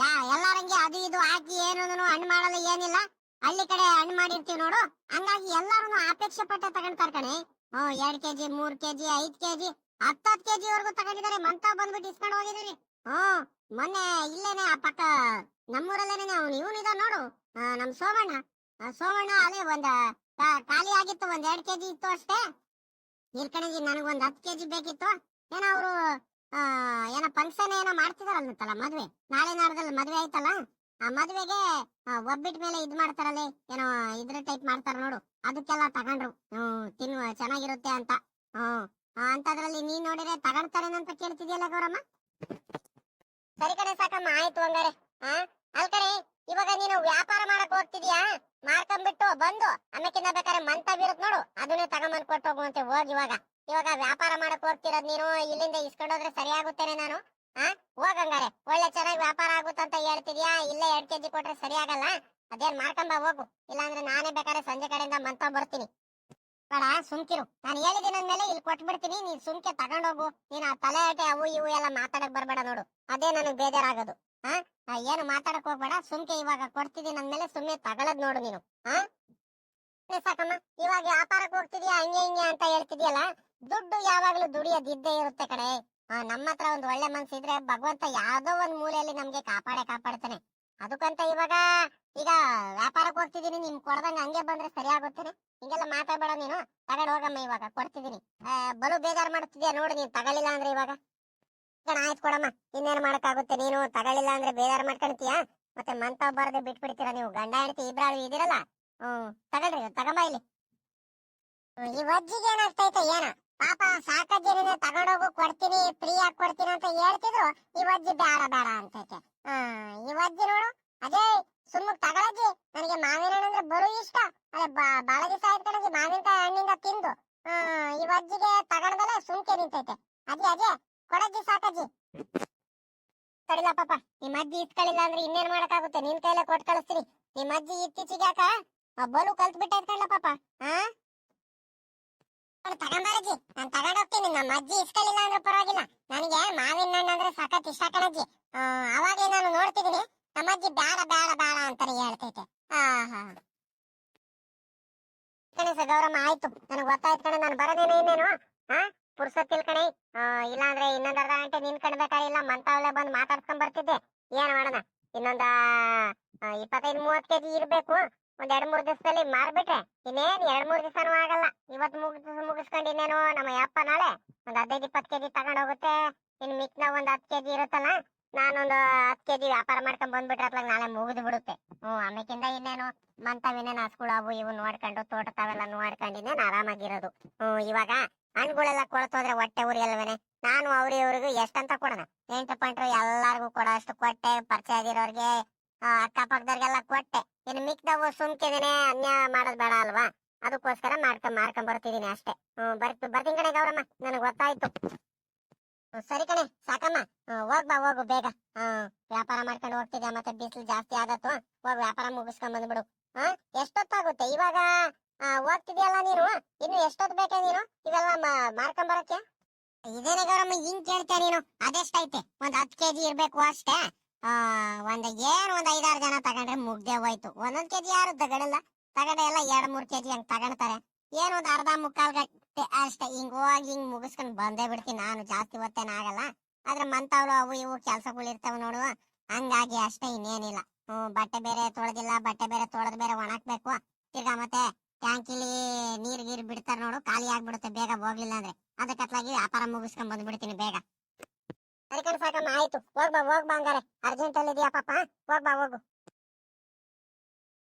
ಯಾ ಎಲ್ಲಾರಂಗೆ ಅದು ಇದು ಹಾಕಿ ಏನು ಹಣ್ಣು ಮಾಡಲ್ಲ ಏನಿಲ್ಲ. ಹಳ್ಳಿ ಕಡೆ ಹಣ್ಣು ಮಾಡಿರ್ತೀವಿ ನೋಡು. ಹಂಗಾಗಿ ಎಲ್ಲಾರು ಅಪೇಕ್ಷೆ ಪಟ್ಟೆ ತಗೊಂಡ್ತಾರ ಕಣೆ. ಹ್ಮ್ ಎರಡ್ ಕೆಜಿ ಮೂರ್ ಕೆಜಿ ಐದ್ ಕೆಜಿ ಹತ್ತತ್ ಕೆಜಿ ವರ್ಗು ತಗೊಂಡಿದ್ದಾರೆ. ಮಂತ ಬಂದ್ಬಿಟ್ಟು ಇಸ್ಕೊಂಡು ಹೋಗಿದೀವಿ ಹ್ಮ್ ಮೊನ್ನೆ ಇಲ್ಲೇನೆ ಆ ಪಕ್ಕ ನಮ್ಮೂರಲ್ಲೇನೆ ಅವ್ನು ಇವನಿದ ನೋಡು. ನಮ್ ಸೋಮಣ್ಣ. ಸೋಮಣ್ಣ ಅದೇ ಒಂದ ಖಾಲಿ ಆಗಿತ್ತು ಒಂದ್ ಎರಡ್ ಕೆಜಿ ಇತ್ತು ಅಷ್ಟೇ. ಇರ್ಕಣಿ ನನಗೊಂದ್ ಹತ್ತು ಕೆಜಿ ಬೇಕಿತ್ತು. ಏನೋ ಅವರು ಏನೋ ಫಂಕ್ಷನ್ ಏನೋ ಮಾಡ್ತಿದಾರಲ್ಲ ಮದ್ವೆ. ನಾಳೆ ನಾಡ್ದಲ್ಲಿ ಮದ್ವೆ ಆಯ್ತಲ್ಲ, ಆ ಮದ್ವೆಗೆ ಒಬ್ಬ ಒಬ್ಬಿಟ್ ಮೇಲೆ ಇದ್ ಮಾಡ್ತಾರಲ್ಲ, ಏನೋ ಇದ್ರ ಟೈಪ್ ಮಾಡ್ತಾರ ನೋಡು. ಅದಕ್ಕೆಲ್ಲ ತಗೊಂಡ್ರು. ಹ್ಮ್ ತಿನ್ನುವ, ಚೆನ್ನಾಗಿರುತ್ತೆ ಅಂತ. ಹ್ಮ್ ಅಂತದ್ರಲ್ಲಿ ನೀನ್ ನೋಡಿದ್ರೆ ತಗೊಂಡ್ತಾರೇನಂತ ಕೇಳ್ತಿದ್ಯಲ್ಲ ಗೌರಮ್ಮ? ಸರಿ ಕಡೆ ಸಾಕಮ್ಮ. ಆಯ್ತು, ಹಂಗಾರೆ. ಆ ಅಲ್ಕರಿ ಇವಾಗ ನೀನು ವ್ಯಾಪಾರ ಮಾಡಕ್ ಹೋಗ್ತಿದ್ಯಾ? ಮಾರ್ಕೊಂಡ್ಬಿಟ್ಟು ಬಂದು ಆಮೇಕಿಂದ ಬೇಕಾದ್ರೆ ಮಂತ ಬೀರುತ್ ನೋಡು, ಅದನ್ನೇ ತಗೊಂಬಂದ್ ಕೊಟ್ಟು ಹೋಗುವಂತೆ ಹೋಗ್ ಇವಾಗ. ಇವಾಗ ವ್ಯಾಪಾರ ಮಾಡಕ್ ಹೋಗ್ತಿರೋದ್ ನೀನು, ಇಲ್ಲಿಂದ ಇಸ್ಕೊಂಡೋದ್ರೆ ಸರಿ ನಾನು? ಹಾ ಹೋಗಂಗಾರೆ ಒಳ್ಳೆ ಚೆನ್ನಾಗಿ ವ್ಯಾಪಾರ ಆಗುತ್ತಂತ ಹೇಳ್ತಿದ್ಯಾ? ಇಲ್ಲೇ ಎರಡ್ ಕೆಜಿ ಕೊಟ್ರೆ ಸರಿ ಆಗಲ್ಲ? ಅದೇನ್ ಮಾರ್ಕೊಂಬ ಹೋಗು. ಇಲ್ಲಾಂದ್ರೆ ನಾನೇ ಬೇಕಾದ್ರೆ ಸಂಜೆ ಕಡೆಯಿಂದ ಮಂತ ಬರ್ತೀನಿ. ಬೇಡ, ಸುಮ್ಕಿರು. ನಾನು ಹೇಳಿದ್ದೀನಿ ಅಂದ್ಮೇಲೆ ಇಲ್ಲಿ ಕೊಟ್ಬಿಡ್ತೀನಿ. ನೀನ್ ಸುಮ್ಕೆ ತಗೊಂಡೋಗು. ನೀನ್ ಆ ತಲೆ ಅಟೆ ಅವು ಇವು ಎಲ್ಲ ಮಾತಾಡಕ್ ಬರ್ಬೇಡ ನೋಡು. ಅದೇ ನನಗ್ ಬೇಜಾರಾಗೋದು. ಹಾ ಏನು ಮಾತಾಡಕ್ ಹೋಗ್ಬೇಡ, ಸುಮ್ಕೆ ಇವಾಗ ಕೊಡ್ತಿದ್ದೀನಿ ಅಂದ್ಮೇಲೆ ಸುಮ್ಮನೆ ತಗೊಳದ್ ನೋಡು ನೀನು. ಹಾ ಸಾಕಮ್ಮ, ಇವಾಗ ವ್ಯಾಪಾರಕ್ಕೆ ಹೋಗ್ತಿದ್ಯಾ, ಹಂಗೆ ಹಿಂಗೆ ಅಂತ ಹೇಳ್ತಿದ್ಯಲ್ಲ, ದುಡ್ಡು ಯಾವಾಗ್ಲೂ ದುಡಿಯೋದಿದ್ದೇ ಇರುತ್ತೆ ಕಡೆ ನಮ್ಮ ಹತ್ರ ಒಂದ್ ಒಳ್ಳೆ ಮನ್ಸಿದ್ರೆ ಭಗವಂತ ಯಾವ್ದೋ ಒಂದ್ ಮೂಲೆಯಲ್ಲಿ ನಮ್ಗೆ ಕಾಪಾಡೆ ಕಾಪಾಡ್ತಾನೆ. ಅದಕ್ಕಂತ ಇವಾಗ, ಈಗ ವ್ಯಾಪಾರಕ್ಕೆ ಹೋಗ್ತಿದೀನಿ, ನಿಮ್ ಕೊಡ್ದಂಗ ಹಂಗೆ ಬಂದ್ರೆ ಸರಿ ಆಗುತ್ತೇನೆ? ಹಿಂಗೆಲ್ಲ ಮಾತಾಡ್ಬೇಡ ನೀನು. ತಗೊಂಡ್ ಹೋಗಮ್ಮ ಇವಾಗ, ಕೊಡ್ತಿದೀನಿ. ಬಲು ಬೇಜಾರ್ ಮಾಡ್ತಿದ್ಯಾ, ನೋಡು ನೀನ್ ತಗೊಳ್ಳಿಲ್ಲ ಅಂದ್ರೆ ಇವಾಗ. ಕಣ ಆಯ್ತು ಕೊಡಮ್ಮ. ಇನ್ನೇನು ಮಾಡೋಕ್ಕಾಗುತ್ತೆ? ನೀನು ತಗೊಳ್ಳಿಲ್ಲ ಅಂದ್ರೆ ಬೇಜಾರು ಮಾಡ್ಕೊಂತೀಯ ಮತ್ತೆ ಮಂತ ಬಾರದೆ ಬಿಟ್ಬಿಡ್ತೀರಾ ನೀವು? ಗಂಡ, ಹೆಂಡತಿ ಇಬ್ರಾಳು ಇದಿರಲ್ಲ ಹ್ಮ್ ತಗೊಳ್ರಿ, ತಗೊಂಬ ಇಲ್ಲಿ. ಈ ವಜ್ಜಿಗೆ ಏನಾಗ್ತೈತೆ? ಏನ? ಪಾಪ ಸಾಕಜ್ಜಿನ ತಗೊಂಡೋಗು, ಕೊಡ್ತೀನಿ ಫ್ರೀ ಆಗಿ ಕೊಡ್ತೀನಿ ಅಂತ ಹೇಳ್ತಿದ್ರು, ಈ ವಜ್ಜಿ ಬೇಡ ಬೇಡ ಅಂತೈತೆ. ಈ ವಜ್ಜಿ ನೋಡು. ಅದೇ ಸುಮ್ಮ ತಗೊಳಜ್ಜಿ. ನನಗೆ ಮಾವಿನ ಹಣ್ಣು ಅಂದ್ರೆ ಬರು ಇಷ್ಟ. ಅದೇ ಬಾಳ ದಿವಸ ಆಯ್ತು ಮಾವಿನಕಾಯಿ ಹಣ್ಣಿಂದ ತಿಂದು. ಈ ವಜ್ಜಿಗೆ ತಗೊಂಡ್ಮೇಲೆ ಸುಮ್ಕೆ ನಿಂತೈತೆ. ಅಜ್ಜಿ ಅಜ್ಜಿ ಕೊಡಜ್ಜಿ, ಸಾಕಜ್ಜಿ. ಕಡಿಲ್ಲ ಪಾಪ, ನಿಮ್ಮ ಅಜ್ಜಿ ಇಸ್ಕೊಳ್ಳಿಲ್ಲ ಅಂದ್ರೆ ಇನ್ನೇನ್ ಮಾಡಕ್ಕಾಗುತ್ತೆ? ನಿನ್ ಕೈಲೇ ಕೊಟ್ ಕಳಿಸ್ತೀನಿ. ನಿಮ್ಮ ಅಜ್ಜಿ ಇತ್ತೀಚೆಗೆ ಯಾಕ? ಬಲು ಕಲ್ತ್ ಬಿಟ್ಟ ಕಣ್ಲ ಪಾಪ ಹಾ ತಗೊಂಬಾರಜ್ಜಿ ನಾನ್ ತಗೊಂಡ್ ಹೋಗ್ತೀನಿ. ನಮ್ಮ ಅಜ್ಜಿ ಇಸ್ಕೊಳ್ಳಿಲ್ಲ ಅಂದ್ರೆ ಪರವಾಗಿಲ್ಲ. ನನಗೆ ಮಾವಿನ ಹಣ್ಣು ಅಂದ್ರೆ ಸಖತ್ ಇಷ್ಟ ಕಣಜ್ಜಿ. ಅವಾಗ್ಲೇ ನಾನು ನೋಡ್ತಿದ್ದೀನಿ ನಮ್ಮ ಅಜ್ಜಿ ಬೇಡ ಬೇಡ ಬೇಡ ಅಂತಾನೆ ಹೇಳ್ತೈತೆ. ಆಹಾ ಕಣೇಶ ಗೌರಮ್ಮ, ಆಯ್ತು. ನನಗೆ ಗೊತ್ತಾಯ್ತು ಕಣೆ, ನಾನು ಬರೋದೇನೆ ಇನ್ನೇನು? ಹಾ ಪುರ್ಸತ್ತಿಲ್ ಕಣೆ. ಇಲ್ಲಾಂದ್ರೆ ಇನ್ನೊಂದ್ ಅರ್ಧ ಗಂಟೆ ಇಲ್ಲ ಮಂತಾವಳೆ ಬಂದು ಮಾತಾಡ್ಸ್ಕೊಂಡ್ ಬರ್ತಿದ್ದೆ. ಏನ್ ಮಾಡೋಣ? ಇನ್ನೊಂದ ಇಪ್ಪತ್ತೈದು ಮೂವತ್ ಕೆಜಿ ಇರ್ಬೇಕು. ಒಂದ್ ಎರಡ್ ಮೂರ್ ದಿವಸದಲ್ಲಿ ಮಾರ್ಬಿಟ್ರೆ ಇನ್ನೇನ್ ಎರಡ್ ಮೂರ್ ದಿವಸನೂ ಆಗಲ್ಲ. ಇವತ್ ಮುಗಿಸ್ ಮುಗಿಸ್ಕೊಂಡು ಇನ್ನೇನು ನಮ್ಮ ಯಪ್ಪ ನಾಳೆ ಒಂದ್ ಹದಿನೈದು ಇಪ್ಪತ್ ಕೆಜಿ ತಗೊಂಡ್ ಹೋಗುತ್ತೆ. ಇನ್ ಮಿಕ್ನ ಒಂದ್ ಹತ್ ಕೆಜಿ ಇರುತ್ತಲ್ಲ, ನಾನೊಂದು ಹತ್ ಕೆಜಿ ವ್ಯಾಪಾರ ಮಾಡ್ಕೊಂಡ್ ಬಂದ್ಬಿಟ್ರೆ ನಾಳೆ ಮುಗಿದು ಬಿಡುತ್ತೆ. ಹ್ಮ್ ಆಮೇಕಿಂದ ಇನ್ನೇನು ಮಂತವಿನೇನು ಹಸ್ಗಳು ಅವು ಇವು ನೋಡ್ಕೊಂಡು ತೋಟ ತಾವೆಲ್ಲ ನೋಡ್ಕೊಂಡು ಆರಾಮಾಗಿರೋದು. ಹ್ಮ್ ಇವಾಗ ಹಣ್ಗಳೆಲ್ಲ ಕೊಳ್ತೋದ್ರೆ ಹೊಟ್ಟೆ ಊರಿ ಅಲ್ವೇನೆ? ನಾನು ಅವ್ರಿ ಇವ್ರಿಗೂ ಎಷ್ಟಂತ ಕೊಡೋಣ? ಎಂಟು ಪಾಯಿಂಟ್ ಎಲ್ಲಾರ್ಗು ಕೊಡೋ ಅಷ್ಟು ಕೊಟ್ಟೆ ಪರಿಚಯ ಆಗಿರೋರ್ಗೆ ಅಕ್ಕಪಕ್ಕದವ್ರಿಗೆಲ್ಲ ಕೊಟ್ಟೆ. ಇನ್ನು ಮಿಕ್ದವು ಸುಮ್ಕಿದೇನೆ ಅನ್ಯಾಯ ಮಾಡೋದ್ ಬೇಡ ಅಲ್ವಾ? ಅದಕ್ಕೋಸ್ಕರ ಮಾಡ್ಕೊಂಡ್ ಮಾರ್ಕೊಂಡ್ ಬರ್ತಿದೀನಿ ಅಷ್ಟೇ. ಹ್ಮ್ ಬರ್ತು ಬರ್ತೀನಿ ಕಣೆ ಗೌರಮ್ಮ. ನನಗೆ ಗೊತ್ತಾಯ್ತು. ಸರಿ ಕಣೆ ಸಾಕಮ್ಮ. ಹ್ಮ್, ಹೋಗ್ ಬೇಗ. ವ್ಯಾಪಾರ ಮಾಡ್ಕೊಂಡು ಹೋಗ್ತಿದ್ಯಾ ಮತ್ತೆ ಬಿಸಿಲು ಜಾಸ್ತಿ ಆಗತ್ತು? ಹೋಗ್ ವ್ಯಾಪಾರ ಮುಗಿಸ್ಕೊಂಡ್ ಬಂದ್ಬಿಡು ಹಾ ಎಷ್ಟೊತ್ತಾಗುತ್ತೆ? ಇವಾಗ ಆ, ಹೋಗ್ತಿದ್ಯಲ್ಲ ನೀನು? ಇನ್ನು ಎಷ್ಟೊತ್ತು ಬೇಕೆ ನೀನು? ಇವೆಲ್ಲ ಮಾರ್ಕೊಂಬರಕ್ಕೆ ಇದೇನೆ ಗೌರಮ್ಮ ಹಿಂಗ್ ಕೇಳ್ತೀಯ ನೀನು? ಅದೆಷ್ಟೈತೆ? ಒಂದ್ ಹತ್ತು ಕೆಜಿ ಇರ್ಬೇಕು ಅಷ್ಟೇ. ಆ ಒಂದ್ ಏನ್ ಒಂದ್ ಐದಾರು ಜನ ತಗೊಂಡ್ರೆ ಮುಗ್ದೆ ಹೋಯ್ತು. ಒಂದೊಂದ್ ಕೆಜಿ ಯಾರು ತಗೊಳಲ್ಲ? ತಗೊಂಡೆ ಎಲ್ಲ ಎರಡ್ ಮೂರ್ ಕೆಜಿ ಹಂಗ್ ತಗೊಂಡ್ತಾರೆ ಏನ್ ಒಂದ್ ಅರ್ಧ ಮುಕ್ಕಾಲ್ ಗಂಟೆ ಅಷ್ಟೇ. ಹಿಂಗ್ ಹೋಗಿ ಹಿಂಗ್ ಮುಗಿಸ್ಕೊಂಡ್ ಬಂದೇ ಬಿಡ್ತೀನಿ ನಾನು. ಜಾಸ್ತಿ ಹೊತ್ತೇನ ಆಗಲ್ಲ. ಆದ್ರೆ ಮಂತವ್ರು ಅವು ಇವು ಕೆಲ್ಸಗಳು ಇರ್ತಾವ ನೋಡು. ಹಂಗಾಗಿ ಅಷ್ಟೇ ಇನ್ನೇನಿಲ್ಲ. ಹ್ಮ್ ಬಟ್ಟೆ ಬೇರೆ ತೊಳೆದಿಲ್ಲ. ಬಟ್ಟೆ ಬೇರೆ ತೊಳೆದ್ ಬೇರೆ ಒಣಕ್ಬೇಕು. ತಿರ್ಗಾ ಮತ್ತೆ ಟ್ಯಾಂಕಿಲಿ ನೀರ್ ಗೀರ್ ಬಿಡ್ತಾರ ನೋಡು, ಖಾಲಿ ಆಗ್ಬಿಡುತ್ತೆ ಬೇಗ ಹೋಗ್ಲಿಲ್ಲ ಅಂದ್ರೆ. ಅದಕ್ಕತ್ಲಾಗಿ ವ್ಯಾಪಾರ ಮುಗಿಸ್ಕೊಂಡ್ ಬಂದ್ಬಿಡ್ತೀನಿ ಬೇಗ. ಸರಿ ಸಾಕಮ್ಮ, ಆಯ್ತು. ಹೋಗ್ಬಾ ಹೋಗ್ಬಾ ಹಂಗಾರೆ. ಅರ್ಜೆಂಟ್ ಅಲ್ಲಿ ಇದೆಯಾ ಪಾಪ? ಹೋಗ್ಬಾ ಹೋಗು.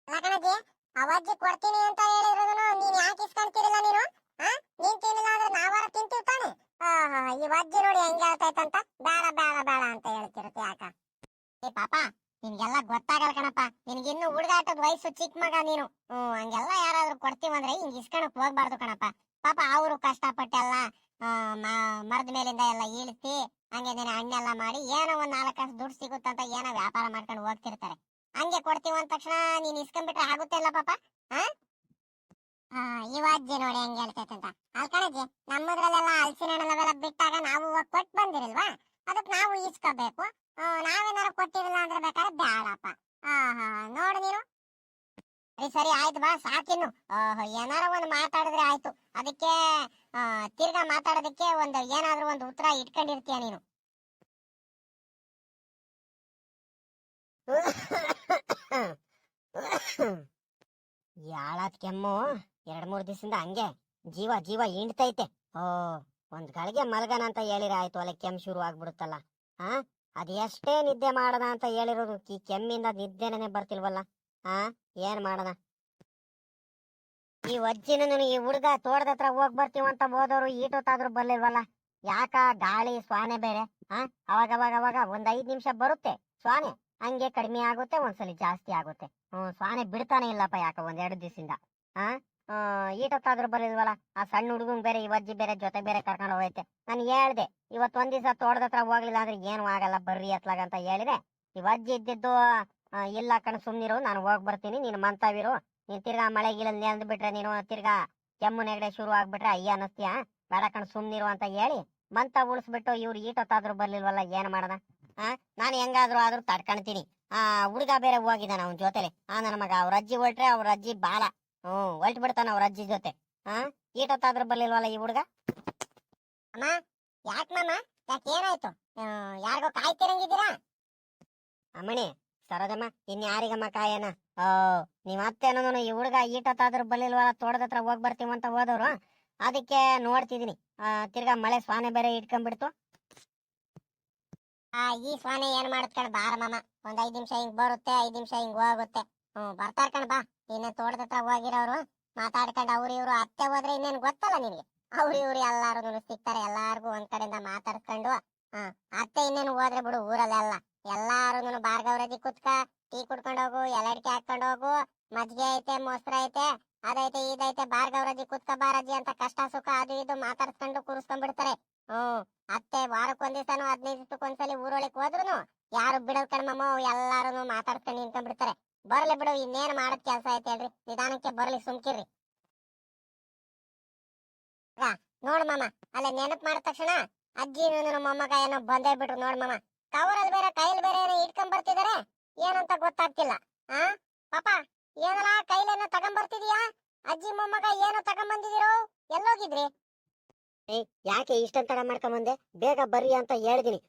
ಕಣಜ್ಜಿ, ಅವಜ್ಜಿ ಕೊಡ್ತೀನಿ ಅಂತ ಹೇಳಿದ್ರು ನೀನ್ ಯಾಕೆ ಇಸ್ಕೊಂತಿರಲಿಲ್ಲ ನೀನು? ನೀನ್ ತಿನ್ನಿಲ್ಲ ಅಂದ್ರೆ ನಾವಾರ ತಿಂತೀವಿ ತಾನೆ? ಈ ವಜ್ಜಿ ನೋಡಿ ಹೆಂಗ್ ಹೇಳ್ತೈತಂತ ಬೇಡ ಬೇಡ ಬೇಡ ಅಂತ ಹೇಳ್ತಿರುತ್ತೆ ಯಾಕ? ಏ ಪಾಪ ನಿನ್ಗೆಲ್ಲ ಗೊತ್ತಾಗಲ್ಲ ಕಣಪ್ಪ. ನಿನ್ಗಿನ್ನು ಹುಡುಗಾಟದ ವಯಸ್ಸು ಚಿಕ್ಕ ಮಗ ನೀನು. ಹ್ಮ್ ಹಂಗೆಲ್ಲ ಯಾರಾದ್ರೂ ಕೊಡ್ತೀವಂದ್ರೆ ಹಿಂಗ್ ಇಸ್ಕಣಕ್ ಹೋಗ್ಬಾರ್ದು ಕಣಪ್ಪ. ಪಾಪ ಅವರು ಕಷ್ಟಪಟ್ಟೆಲ್ಲ ಮರದ ಮೇಲಿಂದ ಎಲ್ಲ ಇಳಿಸಿ ಹಂಗೆ ನೀನು ಹಣ್ಣೆಲ್ಲ ಮಾಡಿ ಏನೋ ಒಂದ್ ನಾಲ್ಕು ಕಾಸು ದುಡ್ಡು ಸಿಗುತ್ತಂತ ಏನೋ ವ್ಯಾಪಾರ ಮಾಡ್ಕೊಂಡು ಹೋಗ್ತಿರ್ತಾರೆ. ಹಂಗೆ ಕೊಡ್ತೀವಿ ಅಂದ ತಕ್ಷಣ ನೀನ್ ಇಸ್ಕೊಂಡ್ಬಿಟ್ರೆ ಆಗುತ್ತೆ ಅಲ್ಲ ಪಾಪ? ಈ ವಾಜ್ಯ ನೋಡಿ ಹೆಂಗ್ ಹೇಳ್ತೈತಂತ ಅಲ್ಕಣಜ್ಜಿ ನಮ್ಮದ್ರಲ್ಲೆಲ್ಲ ಹಲಸಿನ ಹಣ್ಣೆಲ್ಲ ಬಿಟ್ಟಾಗ ನಾವು ಕೊಟ್ಟು ಬಂದಿರಲ್ವಾ? ಅದಕ್ಕೆ ನಾವು ಇಸ್ಕೋಬೇಕು ಆ, ನಾವೇನಾರು ಕೊಟ್ಟಿರಲಿಲ್ಲ ಅಂದ್ರೆ ಬೇಕಾದ್ರೆ ಬ್ಯಾಡಪ್ಪ. ನೋಡು ನೀನು. ಸರಿ ಸರಿ ಆಯ್ತು ಬಾ ಸಾಕಿನ್ನು ಏನಾರ ಒಂದು ಮಾತಾಡಿದ್ರೆ ಆಯ್ತು. ಅದಕ್ಕೆ ತಿರ್ಗಾ ಮಾತಾಡೋದಕ್ಕೆ ಒಂದು ಏನಾದ್ರೂ ಒಂದು ಉತ್ತರ ಇಟ್ಕೊಂಡಿರ್ತೀಯ ನೀನು. ಯಾಳಾದ್ ಕೆಮ್ಮು? ಎರಡ್ ಮೂರ್ ದಿವಸದಿಂದ ಹಂಗೆ. ಜೀವ ಜೀವ ಹಿಂಡ್ತೈತೆ ಓ. ಒಂದ್ ಗಳಿಗೆ ಮಲಗನ ಅಂತ ಹೇಳಿರ, ಆಯ್ತು ಅಲ್ಲ ಕೆಮ್ಮು ಶುರು ಆಗ್ಬಿಡುತ್ತಲ್ಲ. ಹಾ ಅದ್ ಎಷ್ಟೇ ನಿದ್ದೆ ಮಾಡದ ಅಂತ ಹೇಳಿರೋದು ಈ ಕೆಮ್ಮಿಂದ ನಿದ್ದೆನೇ ಬರ್ತಿಲ್ವಲ್ಲ? ಹಾ ಏನ್ ಮಾಡದ ಈ ವಜ್ಜಿನ ಈ ಹುಡುಗ ತೋಟದ ಹತ್ರ ಹೋಗ್ ಬರ್ತೀವಂತ ಹೋದವರು ಈಟೊತ್ತಾದ್ರೂ ಬರ್ಲಿಲ್ವಲ್ಲ? ಯಾಕ ಗಾಳಿ ಸ್ವಾನೆ ಬೇರೆ ಹಾ ಅವಾಗ ಅವಾಗ ಅವಾಗ ಒಂದ್ ಐದ್ ನಿಮಿಷ ಬರುತ್ತೆ ಸ್ವಾನೆ ಹಂಗೆ ಕಡಿಮೆ ಆಗುತ್ತೆ, ಒಂದ್ಸಲಿ ಜಾಸ್ತಿ ಆಗುತ್ತೆ. ಹ್ಮ್ ಸ್ವಾನೆ ಬಿಡ್ತಾನೆ ಇಲ್ಲಪ್ಪ ಯಾಕ ಒಂದ್ ಎರಡು ದಿವಸದಿಂದ. ಹಾ ಈಟೊತ್ತಾದ್ರೂ ಬರ್ಲಿಲ್ವಲ್ಲ? ಆ ಸಣ್ಣ ಹುಡುಗಂಗ್ ಬೇರೆ ಇವಜ್ಜಿ ವಜ್ಜಿ ಬೇರೆ, ಜೊತೆ ಬೇರೆ ಕರ್ಕೊಂಡು ಹೋಗೈತೆ. ನಾನು ಹೇಳ್ದೆ ಇವತ್ ಒಂದ್ ದಿವಸ ತೋಟದ ಹತ್ರ ಹೋಗ್ಲಿಲ್ಲ ಅಂದ್ರೆ ಏನು ಆಗಲ್ಲ, ಬರ್ರಿ ಅತ್ಲಾಗ ಅಂತ ಹೇಳಿದೆ. ಇವಜ್ಜಿ ವಜ್ಜಿ ಇದ್ದಿದ್ದು ಇಲ್ಲ ಕಣ್ ಸುಮ್ನಿರು ನಾನು ಹೋಗ್ ಬರ್ತೀನಿ, ನೀನು ಮಂತಾವಿರು. ನೀನ್ ತಿರ್ಗಾ ಮಳೆ ಗಿಲ್ಲ ನೆಂದ್ ಬಿಟ್ರೆ ನೀನು ತಿರ್ಗಾ ಕೆಮ್ಮು ನೆಗಡೆ ಶುರು ಆಗ್ಬಿಟ್ರೆ ಅಯ್ಯ ಅನಸ್ತೀಯ? ಬೇಡ ಕಣ್ ಸುಮ್ನಿರು ಅಂತ ಹೇಳಿ ಮಂತ ಉಳಿಸ್ಬಿಟ್ಟು ಇವ್ರು ಈಟೊತ್ತಾದ್ರೂ ಬರ್ಲಿಲ್ವಲ್ಲ, ಏನ್ ಮಾಡದ? ಆ, ನಾನು ಹೆಂಗಾದ್ರೂ ಆದ್ರೂ ತಡ್ಕೊಂತೀನಿ ಆ, ಹುಡುಗ ಬೇರೆ ಹೋಗಿದ್ದಾನ ಅವನ್ ಜೊತೆಲಿ. ಆ, ನನ್ನ ಮಗ, ಅವ್ರ ಅಜ್ಜಿ ಹೊರಟ್ರೆ ಅವ್ರ ಅಜ್ಜಿ ಬಾಲ. ಹ್ಮ್, ಹೊಲ್ಟ್ ಬಿಡ್ತಾನ ಅವ್ರ ಅಜ್ಜಿ ಜೊತೆ. ಹಾ, ಈಟೊತ್ತಾದ್ರೂ ಬರ್ಲಿಲ್ವಲ್ಲ ಈ ಹುಡುಗ? ಅಮ್ಮ, ಯಾಕ್ ಮಾಮ? ಯಾಕೆ ಏನಾಯ್ತು? ಯಾರಿಗೋ ಕಾಯ್ತಿರಂಗಿದ್ದೀರಾ? ಅಮ್ಮಣಿ, ಸರೋಜಮ್ಮ, ಇನ್ ಯಾರಿಗಮ್ಮ ಕಾಯನ? ಓ, ನೀವ್ ಅತ್ತೇನೋ ಈ ಹುಡುಗ ಈಟೊತ್ತಾದ್ರೂ ಬರ್ಲಿಲ್ವಲ್ಲ, ತೋಟದ ಹತ್ರ ಹೋಗ್ ಬರ್ತೀವಂತ ಹೋದವ್ರು? ಅದಕ್ಕೆ ನೋಡ್ತಿದೀನಿ. ತಿರ್ಗಾ ಮಳೆ ಸ್ವಾನೆ ಬೇರೆ ಇಟ್ಕೊಂಡ್ಬಿಡ್ತು. ಆ, ಈ ಸ್ವಾನೆ ಏನ್ ಮಾಡತ್ ಬಾರಮ್ಮ ಬಾರ ಮಾಮ. ಒಂದ್ ಐದ್ ನಿಮಿಷ ಹಿಂಗ್ ಬರುತ್ತೆ, ಐದ್ ನಿಮಿಷ ಹಿಂಗ್ ಹೋಗುತ್ತೆ. ಹ್ಮ್ ಬರ್ತಾರ ಕಣ್ ಬಾ. ಇನ್ನೇ ತೋಟದ ಹತ್ರ ಹೋಗಿರೋರು, ಮಾತಾಡ್ಕೊಂಡು ಅವ್ರು ಇವ್ರು ಅತ್ತೆ ಹೋದ್ರೆ ಇನ್ನೇನ್ ಗೊತ್ತಲ್ಲ ನಿನ್ಗೆ? ಅವ್ರು ಇವ್ರು ಎಲ್ಲಾರು ಸಿಗ್ತಾರೆ, ಎಲ್ಲಾರ್ಗು ಒಂದ್ ಕಡೆಯಿಂದ ಮಾತಾಡ್ಕೊಂಡು ಹ ಅತ್ತೆ ಇನ್ನೇನು ಹೋದ್ರೆ ಬಿಡು ಊರಲ್ಲೆಲ್ಲ ಎಲ್ಲಾರು ಭಾರ್ಗವ್ರಜಿ ಕುತ್ಕ, ಟೀ ಕುಡ್ಕೊಂಡು ಹೋಗು ಎಲ್ಲಡಿಕೆ ಹಾಕೊಂಡು ಹೋಗು ಮಜ್ಗೆ ಐತೆ, ಮೊಸರು ಐತೆ, ಅದೈತೆ, ಇದೈತೆ ಬಾರ್ಗವ್ರಜಿ ಕುತ್ಕ ಬಾರಜಿ ಅಂತ ಕಷ್ಟ ಸುಖ ಅದು ಇದು ಮಾತಾಡ್ಸ್ಕೊಂಡು ಕೂರಿಸ್ಕೊಂಡ್ಬಿಡ್ತಾರೆ ಹ್ಮ್ ಅತ್ತೆ ವಾರಕ್ಕೊಂದ್ ದಿವಸನು ಹದಿನೈದು ದಿವಸಕ್ಕೊಂದ್ಸಲಿ ಊರೊಳಕ್ ಹೋದ್ರುನು ಯಾರು ಬಿಡಲ್ ಕಣ್ಮಮ್ಮ ಎಲ್ಲಾರು ಮಾತಾಡ್ಕೊಂಡು ನಿಂತ್ಕೊಂಡ್ ಬಿಡ್ತಾರೆ. ಬರ್ಲಿ ಬಿಡು, ಇನ್ನೇನ್ ಮಾಡದ್ ಕೆಲಸ ಐತೆ ಹೇಳ್ರಿ. ನಿಧಾನಕ್ಕೆ ಬರಲಿ, ಸುಮ್ಕಿರ್ರಿ. ನೋಡ್ ಮಾಮ, ಅಲ್ಲ ನೆನಪ್ ಮಾಡಿದ ತಕ್ಷಣ ಅಜ್ಜಿ ನನ್ನ ಮೊಮ್ಮಗ ಏನೋ ಬಂದೇ ಬಿಟ್ರು ನೋಡ್ ಮಾಮ. ಕವರಲ್ಲಿ ಬೇರೆ, ಕೈಲಿ ಬೇರೆ ಏನೋ ಇಟ್ಕೊಂಡ್ ಬರ್ತಿದಾರೆ, ಏನಂತ ಗೊತ್ತಾಗ್ತಿಲ್ಲ. ಆ, ಪಾಪ, ಏನಲ್ಲ ಕೈಲೇನೋ ತಗೊಂಡ್ ಬರ್ತಿದೀಯಾ ಅಜ್ಜಿ, ಮೊಮ್ಮಗ ಏನೋ ತಗೊಂಡ್ ಬಂದಿದಿರೋ ಎಲ್ಲೋಗಿದ್ರಿ ಯಾಕೆ ಇಷ್ಟಂತ ತಡ ಮಾಡ್ಕೊಂಬಂದೆ? ಬೇಗ ಬರ್ರಿ ಅಂತ ಹೇಳಿದೀನಿ.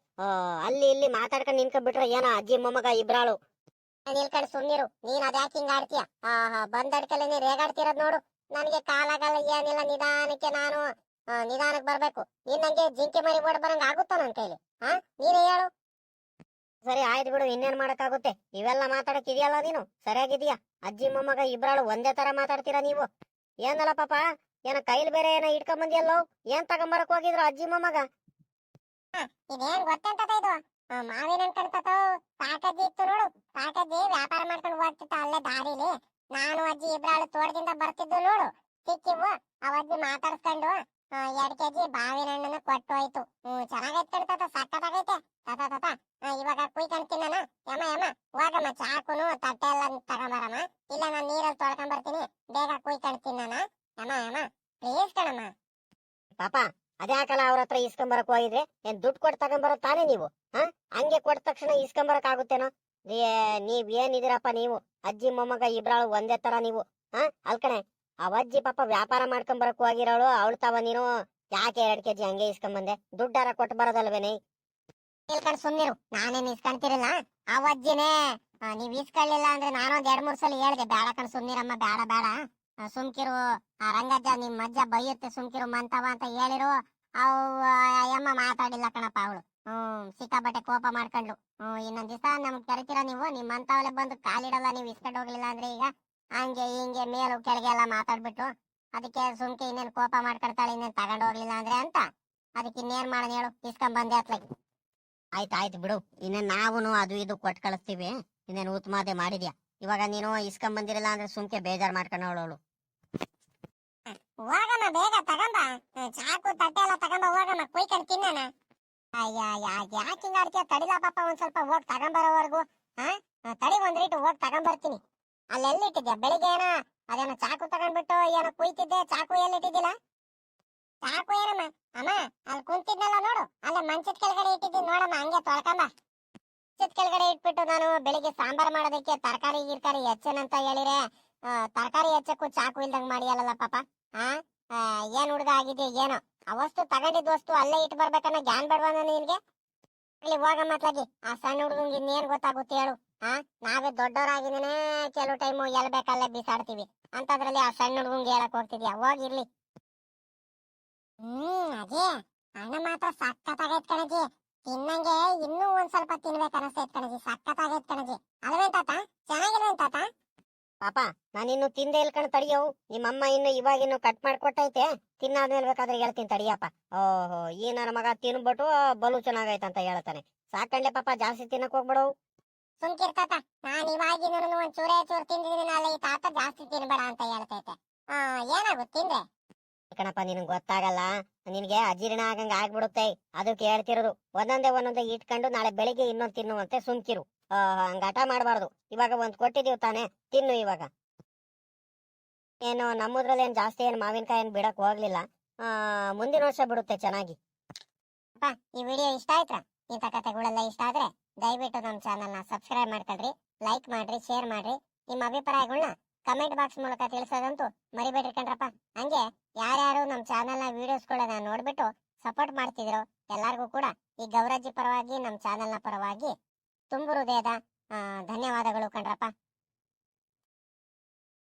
ಅಲ್ಲಿ ಇಲ್ಲಿ ಮಾತಾಡ್ಕೊಂಡು ನಿಂತ್ಕೊಂಡ್ಬಿಟ್ರೆ ಏನೋ ಅಜ್ಜಿ, ಮೊಮ್ಮಗ ಇಬ್ರಾಳು. ನಿಲ್ಕಂಡ್ ಸುಮ್ನಿರು. ನೀನ್ ಅದ್ಯಾಕೆ ಹಿಂಗ್ ಆಡ್ತೀಯ? ಆಹಾ ಬಂದಡ್ಕಲೆ ನೀ ರೇಗಾಡ್ತಿರೋದ್ ನೋಡು. ನನಗೆ ಕಾಲಾಗಲ್ಲ ಏನಿಲ್ಲ ನಿಧಾನಕ್ಕೆ ನಾನು ಆ, ನಿಧಾನಕ್ಕೆ ಬರ್ಬೇಕು. ನೀನ್ ನಂಗೆ ಜಿಂಕೆ ಮರಿ ಓಡ್ ಬರಂಗ ಆಗುತ್ತಾ ನನ್ ಕೈಲಿ? ಹಾ ನೀನೇ ಹೇಳು. ಸರಿ ಆಯ್ತು ಬಿಡು ಇನ್ನೇನ್ ಮಾಡಕ್ಕಾಗುತ್ತೆ? ಇವೆಲ್ಲ ಮಾತಾಡಕ್ ಇದೆಯಲ್ಲ ನೀನು? ಸರಿಯಾಗಿದೀಯಾ? ಅಜ್ಜಿ ಮೊಮ್ಮಗ ಇಬ್ರಾಳು ಒಂದೇ ತರ ಮಾತಾಡ್ತೀರಾ ನೀವು? ಏನಲ್ಲ ಪಾಪ? ಏನ ಕೈಲಿ ಬೇರೆ ಏನ ಇಟ್ಕೊಂಡ್ ಬಂದಿಯಲ್ಲೋ ಏನ್ ತಗೊಂಬರಕ್ ಹೋಗಿದ್ರು ಅಜ್ಜಿ ಮೊಮ್ಮಗ? ಇದೇನ್ ಗೊತ್ತಂತ ಇದು? ಆ, ಮಾವಿನ ಕಣ್ತತೋ ಇತ್ತು ನೋಡು. ಪಾಕಜ್ಜಿ ವ್ಯಾಪಾರ ಮಾಡ್ಕೊಂಡು ಹೋಗ್ತಿತ್ತ ಅಲ್ಲೇ ದಾರಿಲಿ. ನಾನು, ಅಜ್ಜಿ ಇಬ್ರಾಳು ತೋಟದಿಂದ ಬರ್ತಿದ್ದು ನೋಡು. ಸಿಕ್ಕಿವು. ಅವಜ್ಜಿ ಅಜ್ಜಿ ಎರಡು ಕೆಜಿ ಬಾವಿನ ಹಣ್ಣನ್ನ ಕೊಟ್ಟು ಹೋಯ್ತು. ಹ್ಮ್ ಚೆನ್ನಾಗೈತ್ ಕಣ್ತತ ಸಕ್ಕತ್ತಾಗೈತೆ. ತತ ತಾತ ಇವಾಗ ಕುಯ್ಕೊಂಡ್ ತಿನ್ನಣ. ಯಮ ಯಮ. ಹೋಗಮ್ಮ, ಚಾಕುನು, ತಟ್ಟೆ ಎಲ್ಲ ತಗೊಂಬರಮ್ಮ. ಇಲ್ಲ, ನಾನ್ ನೀರಲ್ಲಿ ತೊಳ್ಕೊಂಡ್ ಬರ್ತೀನಿ. ಬೇಗ ಕುಯ್ಕೊಂಡ್ ತಿನ್ನಣ. ಯಮ ಯಮ. ಪ್ಲೀಸ್ ಕಣಮ್ಮ. ಪಾಪ ಅದ್ಯಾಕಲ್ಲ ಅವ್ರ ಹತ್ರ ಇಸ್ಕೊಂಬರಕ್ ಹೋಗಿದ್ರೆ. ಏನ್ ದುಡ್ಡು ಕೊಟ್ಟು ತಗೊಂಬರೋ ತಾನೇ ನೀವು ಹಂಗೆ ಕೊಟ್ಟ ತಕ್ಷಣ ಇಸ್ಕೊಂಬರಕ್ ಆಗುತ್ತೇನೋ? ನೀವ್ ಏನಿದಿರಪ್ಪ ನೀವು? ಅಜ್ಜಿ, ಮೊಮ್ಮಗ ಇಬ್ರಾಳು ಒಂದೇ ತರ ನೀವು ಹಾ ಅಲ್ಕಣೆ ಅವಜ್ಜಿ ಪಾಪ ವ್ಯಾಪಾರ ಮಾಡ್ಕೊಂಬರಕ್ ಹೋಗಿರೋಳು, ಅವಳು ತವ ನೀನು ಯಾಕೆ ಎರಡ್ ಕೆಜಿ ಹಂಗೆ ಇಸ್ಕೊಂಬಂದೆ? ದುಡ್ಡಾರ ಕೊಟ್ಟು ಬರೋದಲ್ವೇನೆ ಇಲ್ಕಂಡ್ ಸುಮ್ನಿರು. ನಾನೇನ್ ಇಸ್ಕೊಂತಿರಲ್ಲ? ಅವಜ್ಜಿನೇ ನೀವ್ ಇಸ್ಕೊಳ್ಳಿಲ್ಲ ಅಂದ್ರೆ ನಾನೊಂದ್ ಎರಡ್ ಮೂರ್ ಸಲ ಹೇಳ್ದೆ, ಬೇಡ ಕಣ್, ಸುಮ್ನಿರಮ್ಮ, ಬೇಡ ಬೇಡ. ಸುಮ್ಕಿರು. ರಂಗಜ್ಜ ನಿಮ್ ಅಜ್ಜ ಬೈಯುತ್ತೆ, ಸುಮ್ಕಿರು, ಮಂತವ ಅಂತ ಹೇಳಿರು. ಅವ್ ಅಮ್ಮ ಮಾತಾಡಿಲ್ಲ ಕಣಪ್ಪ ಅವಳು. ಹ್ಮ್ ಸಿಕ್ಕಾಪಟ್ಟೆ ಕೋಪ ಮಾಡ್ಕೊಂಡ್ಲು. ಹ್ಮ್ ಇನ್ನೊಂದ್ ದಿವಸ ನಮ್ಗ್ ಕರಿತೀರ ನೀವು ನಿಮ್ ಅಂತವಲೆ ಬಂದು ಕಾಲಿಡಲ್ಲ ನೀವು ಇಸ್ಕೊಂಡ್ ಹೋಗ್ಲಿಲ್ಲ ಅಂದ್ರೆ ಈಗ? ಹಂಗೆ ಹಿಂಗೆ ಮೇಲು ಕೆಳಗೆ ಎಲ್ಲ ಮಾತಾಡ್ಬಿಟ್ಟು ಅದಕ್ಕೆ ಸುಮ್ಕೆ ಇನ್ನೇನ್ ಕೋಪ ಮಾಡ್ಕೊಡ್ತಾಳೆ ಇನ್ನೇನ್ ತಗೊಂಡ್ ಹೋಗ್ಲಿಲ್ಲ ಅಂದ್ರೆ ಅಂತ? ಅದಕ್ಕೆ ಇನ್ನೇನ್ ಮಾಡೋಣ ಹೇಳು ಇಸ್ಕೊಂಡ್ ಬಂದೆ ಅತ್ಲಾಗಿ ಆಯ್ತು ಆಯ್ತು ಬಿಡು. ಇನ್ನೇನ್ ನಾವುನು ಅದು ಇದು ಕೊಟ್ ಕಳಿಸ್ತೀವಿ. ಇನ್ನೇನು ಉತ್ತಮಾದೆ ಮಾಡಿದ್ಯಾ? ಇವಾಗ ನೀನು ಇಸ್ಕೊಂಡ್ ಬಂದಿರಲ್ಲ ಅಂದ್ರೆ ಸುಮ್ಕೆ ಬೇಜಾರ್ ಮಾಡ್ಕೊಂಡವಳು ಹೋಗಮ್ಮ ಬೇಗ ತಗೊಂಬ. ಚಾಕು ತಟ್ಟೆ ಎಲ್ಲ ತಗೊಂಬ ಹೋಗಮ್ಮ ಕುಯ್ಕೊಂಡು ತಿನ್ನಣ. ಅಯ್ಯ ಯಾಕೆ ಯಾಕೆ ಹಿಂಗ ಆಡ್ತೀಯ? ತಡಿಲ ಪಾಪ ಒಂದ್ ಸ್ವಲ್ಪ ಹೋಗ್ ತಗೊಂಬರೋವರೆಗೂ. ಹಾ ಹಾ, ತಡಿ ಒಂದ್ ಹೋಗಿ ಹೋಗ್ ತಗೊಂಬರ್ತೀನಿ. ಅಲ್ಲಿ ಎಲ್ಲಿಟ್ಟಿದ್ಯಾ? ಬೆಳಿಗ್ಗೆ ಏನ ಅದೇನೋ ಚಾಕು ತಗೊಂಡ್ಬಿಟ್ಟು ಏನೋ ಕುಯ್ತಿದ್ದೆ. ಚಾಕು ಎಲ್ಲಿಟ್ಟಿದ್ದಿಲ್ಲ ಚಾಕು ಏನಮ್ಮ? ಅಮ್ಮ ಅಲ್ಲಿ ಕುಂತಿದ್ನಲ್ಲ ನೋಡು. ಅಲ್ಲೇ ಮಂಚದ ಕೆಳಗಡೆ ಇಟ್ಟಿದ್ದೀನಿ ನೋಡಮ್ಮ ಹಂಗೆ ತೊಳ್ಕಂಬ. ಮಂಚದ ಕೆಳಗಡೆ ಇಟ್ಬಿಟ್ಟು ನಾನು ಬೆಳಿಗ್ಗೆ ಸಾಂಬಾರ್ ಮಾಡೋದಕ್ಕೆ ತರಕಾರಿ ಗಿರ್ಕಾರಿ ಹೆಚ್ಚನಂತ ಹೇಳಿರೆ. ತರಕಾರಿ ಹೆಚ್ಚಕ್ಕೂ ಚಾಕು ಇಲ್ದಂಗ್ ಮಾಡಿಯಲ್ಲ ಪಾಪ. ಆ, ಏನ್ ಹುಡುಗ ಆಗಿದೆ ಏನೋ? ಆ ವಸ್ತು ತಗೊಂಡಿದ್ ವಸ್ತು ಅಲ್ಲೇ ಇಟ್ಟು ಬರ್ಬೇಕನ್ನೋ ಜ್ಞಾನ ಬೇಡವಾ ನಿನ್ಗೆ? ಅಲ್ಲಿ ಹೋಗ ಮಾತಾಗಿ ಆ ಸಣ್ಣ ಹುಡುಗಂಗೆ ಇನ್ನೇನ್ ಗೊತ್ತಾಗುತ್ತೆ ಹೇಳು ಹಾ ನಾವೇ ದೊಡ್ಡವರಾಗಿದ್ದೇನೆ, ಕೆಲವು ಟೈಮು ಎಲ್ ಬೇಕಲ್ಲೇ ಬಿಸಾಡ್ತೀವಿ. ಅಂತದ್ರಲ್ಲಿ ಆ ಸಣ್ಣ ಹುಡುಗಂಗೆ ಹೇಳಕ್ ಹೋಗ್ತಿದ್ಯಾ? ಹೋಗಿರ್ಲಿ ಹ್ಮ್, ಅದೇ. ಅಣ್ಣ ಮಾತ್ರ ಸಕ್ಕತ್ತಾಗೈತ್ ಕಣಜಿ. ತಿನ್ನಂಗೆ ಇನ್ನೂ ಒಂದ್ ಸ್ವಲ್ಪ ತಿನ್ಬೇಕು ಅನಸ್ತೈತ್ ಕಣಜಿ ಸಕ್ಕತ್ತಾಗೈತ್ ಕಣಜಿ. ಅಲ್ವೇನ್ ತಾತ? ಚೆನ್ನಾಗಿಲ್ವೇನ್ ತಾತ? ಪಾಪ ನಾನಿನ್ನು ತಿಂದೆ ಇಲ್ಕಂಡ್ ತಡಿಯವು ನಿಮ್ಮಮ್ಮ ಇನ್ನು ಇವಾಗಿನ್ನು ಕಟ್ ಮಾಡ್ಕೊಟ್ಟೈತೆ. ತಿನ್ನಾದ್ಮೇಲೆ ಬೇಕಾದ್ರೆ ಹೇಳ್ತೀನಿ ತಡಿಯಪ್ಪ. ಓಹೋ ಈ ನನ್ನ ಮಗ ತಿನ್ಬಿಟ್ಟು ಬಲು ಚೆನ್ನಾಗೈತೆ ಅಂತ ಹೇಳ್ತಾನೆ. ಸಾಕಂಡ್ಲೆ ಪಾಪ ಜಾಸ್ತಿ ತಿನ್ನಕ್ ಹೋಗ್ಬಿಡವು ಸುಮ್ಕಿರ್ ತಾತ ನಾನ್ ಇವಾಗಿನೂ ಒಂದ್ ಚೂರೇ ಚೂರ್ ತಿಂದಿದ್ದೀನಿ ನಾಳೆ ಈ ತಾತ ಜಾಸ್ತಿ ತಿನ್ಬೇಡ ಅಂತ ಹೇಳ್ತೈತೆ. ಆ ಏನಾಗುತ್ತೆ ತಿಂದ್ರೆ ಕಣಪ್ಪ ನಿನಗ್ ಗೊತ್ತಾಗಲ್ಲ. ನಿನಗೆ ಅಜೀರ್ಣ ಆಗಂಗ ಆಗ್ಬಿಡುತ್ತೆ. ಅದಕ್ಕೆ ಹೇಳ್ತಿರೋದು ಒಂದೊಂದೇ ಒಂದೊಂದೇ ಇಟ್ಕೊಂಡು ನಾಳೆ ಬೆಳಿಗ್ಗೆ ಇನ್ನೊಂದ್ ತಿನ್ನುವಂತೆ ಸುಮ್ಕಿರು. ಆ, ಹಂಗ್ ಹಠ ಮಾಡಬಾರ್ದು. ಇವಾಗ ಒಂದ್ ಕೊಟ್ಟಿದೀವಿ ತಾನೆ ತಿನ್ನು ಇವಾಗ. ಏನು ನಮ್ಮದ್ರಲ್ಲಿ ಏನ್ ಜಾಸ್ತಿ ಏನ್ ಮಾವಿನಕಾಯಿ ಏನ್ ಬಿಡಕ್ ಹೋಗ್ಲಿಲ್ಲ. ಮುಂದಿನ ವರ್ಷ ಬಿಡುತ್ತೆ ಚೆನ್ನಾಗಿ. ಅಪ್ಪ ಈ ವಿಡಿಯೋ ಇಷ್ಟ ಆಯ್ತಾ? ಇಂಥ ಕಥೆಗಳೆಲ್ಲ ಇಷ್ಟ ಆದ್ರೆ ದಯವಿಟ್ಟು ನಮ್ಮ ಚಾನಲ್ನ ಸಬ್ಸ್ಕ್ರೈಬ್ ಮಾಡ್ಕೊಳ್ರಿ ಲೈಕ್ ಮಾಡ್ರಿ ಶೇರ್ ಮಾಡ್ರಿ. ನಿಮ್ಮ ಅಭಿಪ್ರಾಯಗಳನ್ನ ಕಮೆಂಟ್ ಬಾಕ್ಸ್ ಮೂಲಕ ತಿಳಿಸೋದಂತೂ ಮರಿಬೇಡ್ರಿ ಕಣ್ರಪ್ಪ. ಹಂಗೆ ಯಾರ್ಯಾರು ನಮ್ಮ ಚಾನಲ್ನ ವಿಡಿಯೋಸ್ಗಳನ್ನ ನೋಡ್ಬಿಟ್ಟು ಸಪೋರ್ಟ್ ಮಾಡ್ತಿದ್ರು ಎಲ್ಲರಿಗೂ ಕೂಡ ಈ ಗೌರಾಜಿ ಪರವಾಗಿ ನಮ್ಮ ಚಾನಲ್ನ ಪರವಾಗಿ ತುಂಬು ಹೃದಯದ ಧನ್ಯವಾದಗಳು ಕಣ್ರಪ್ಪ.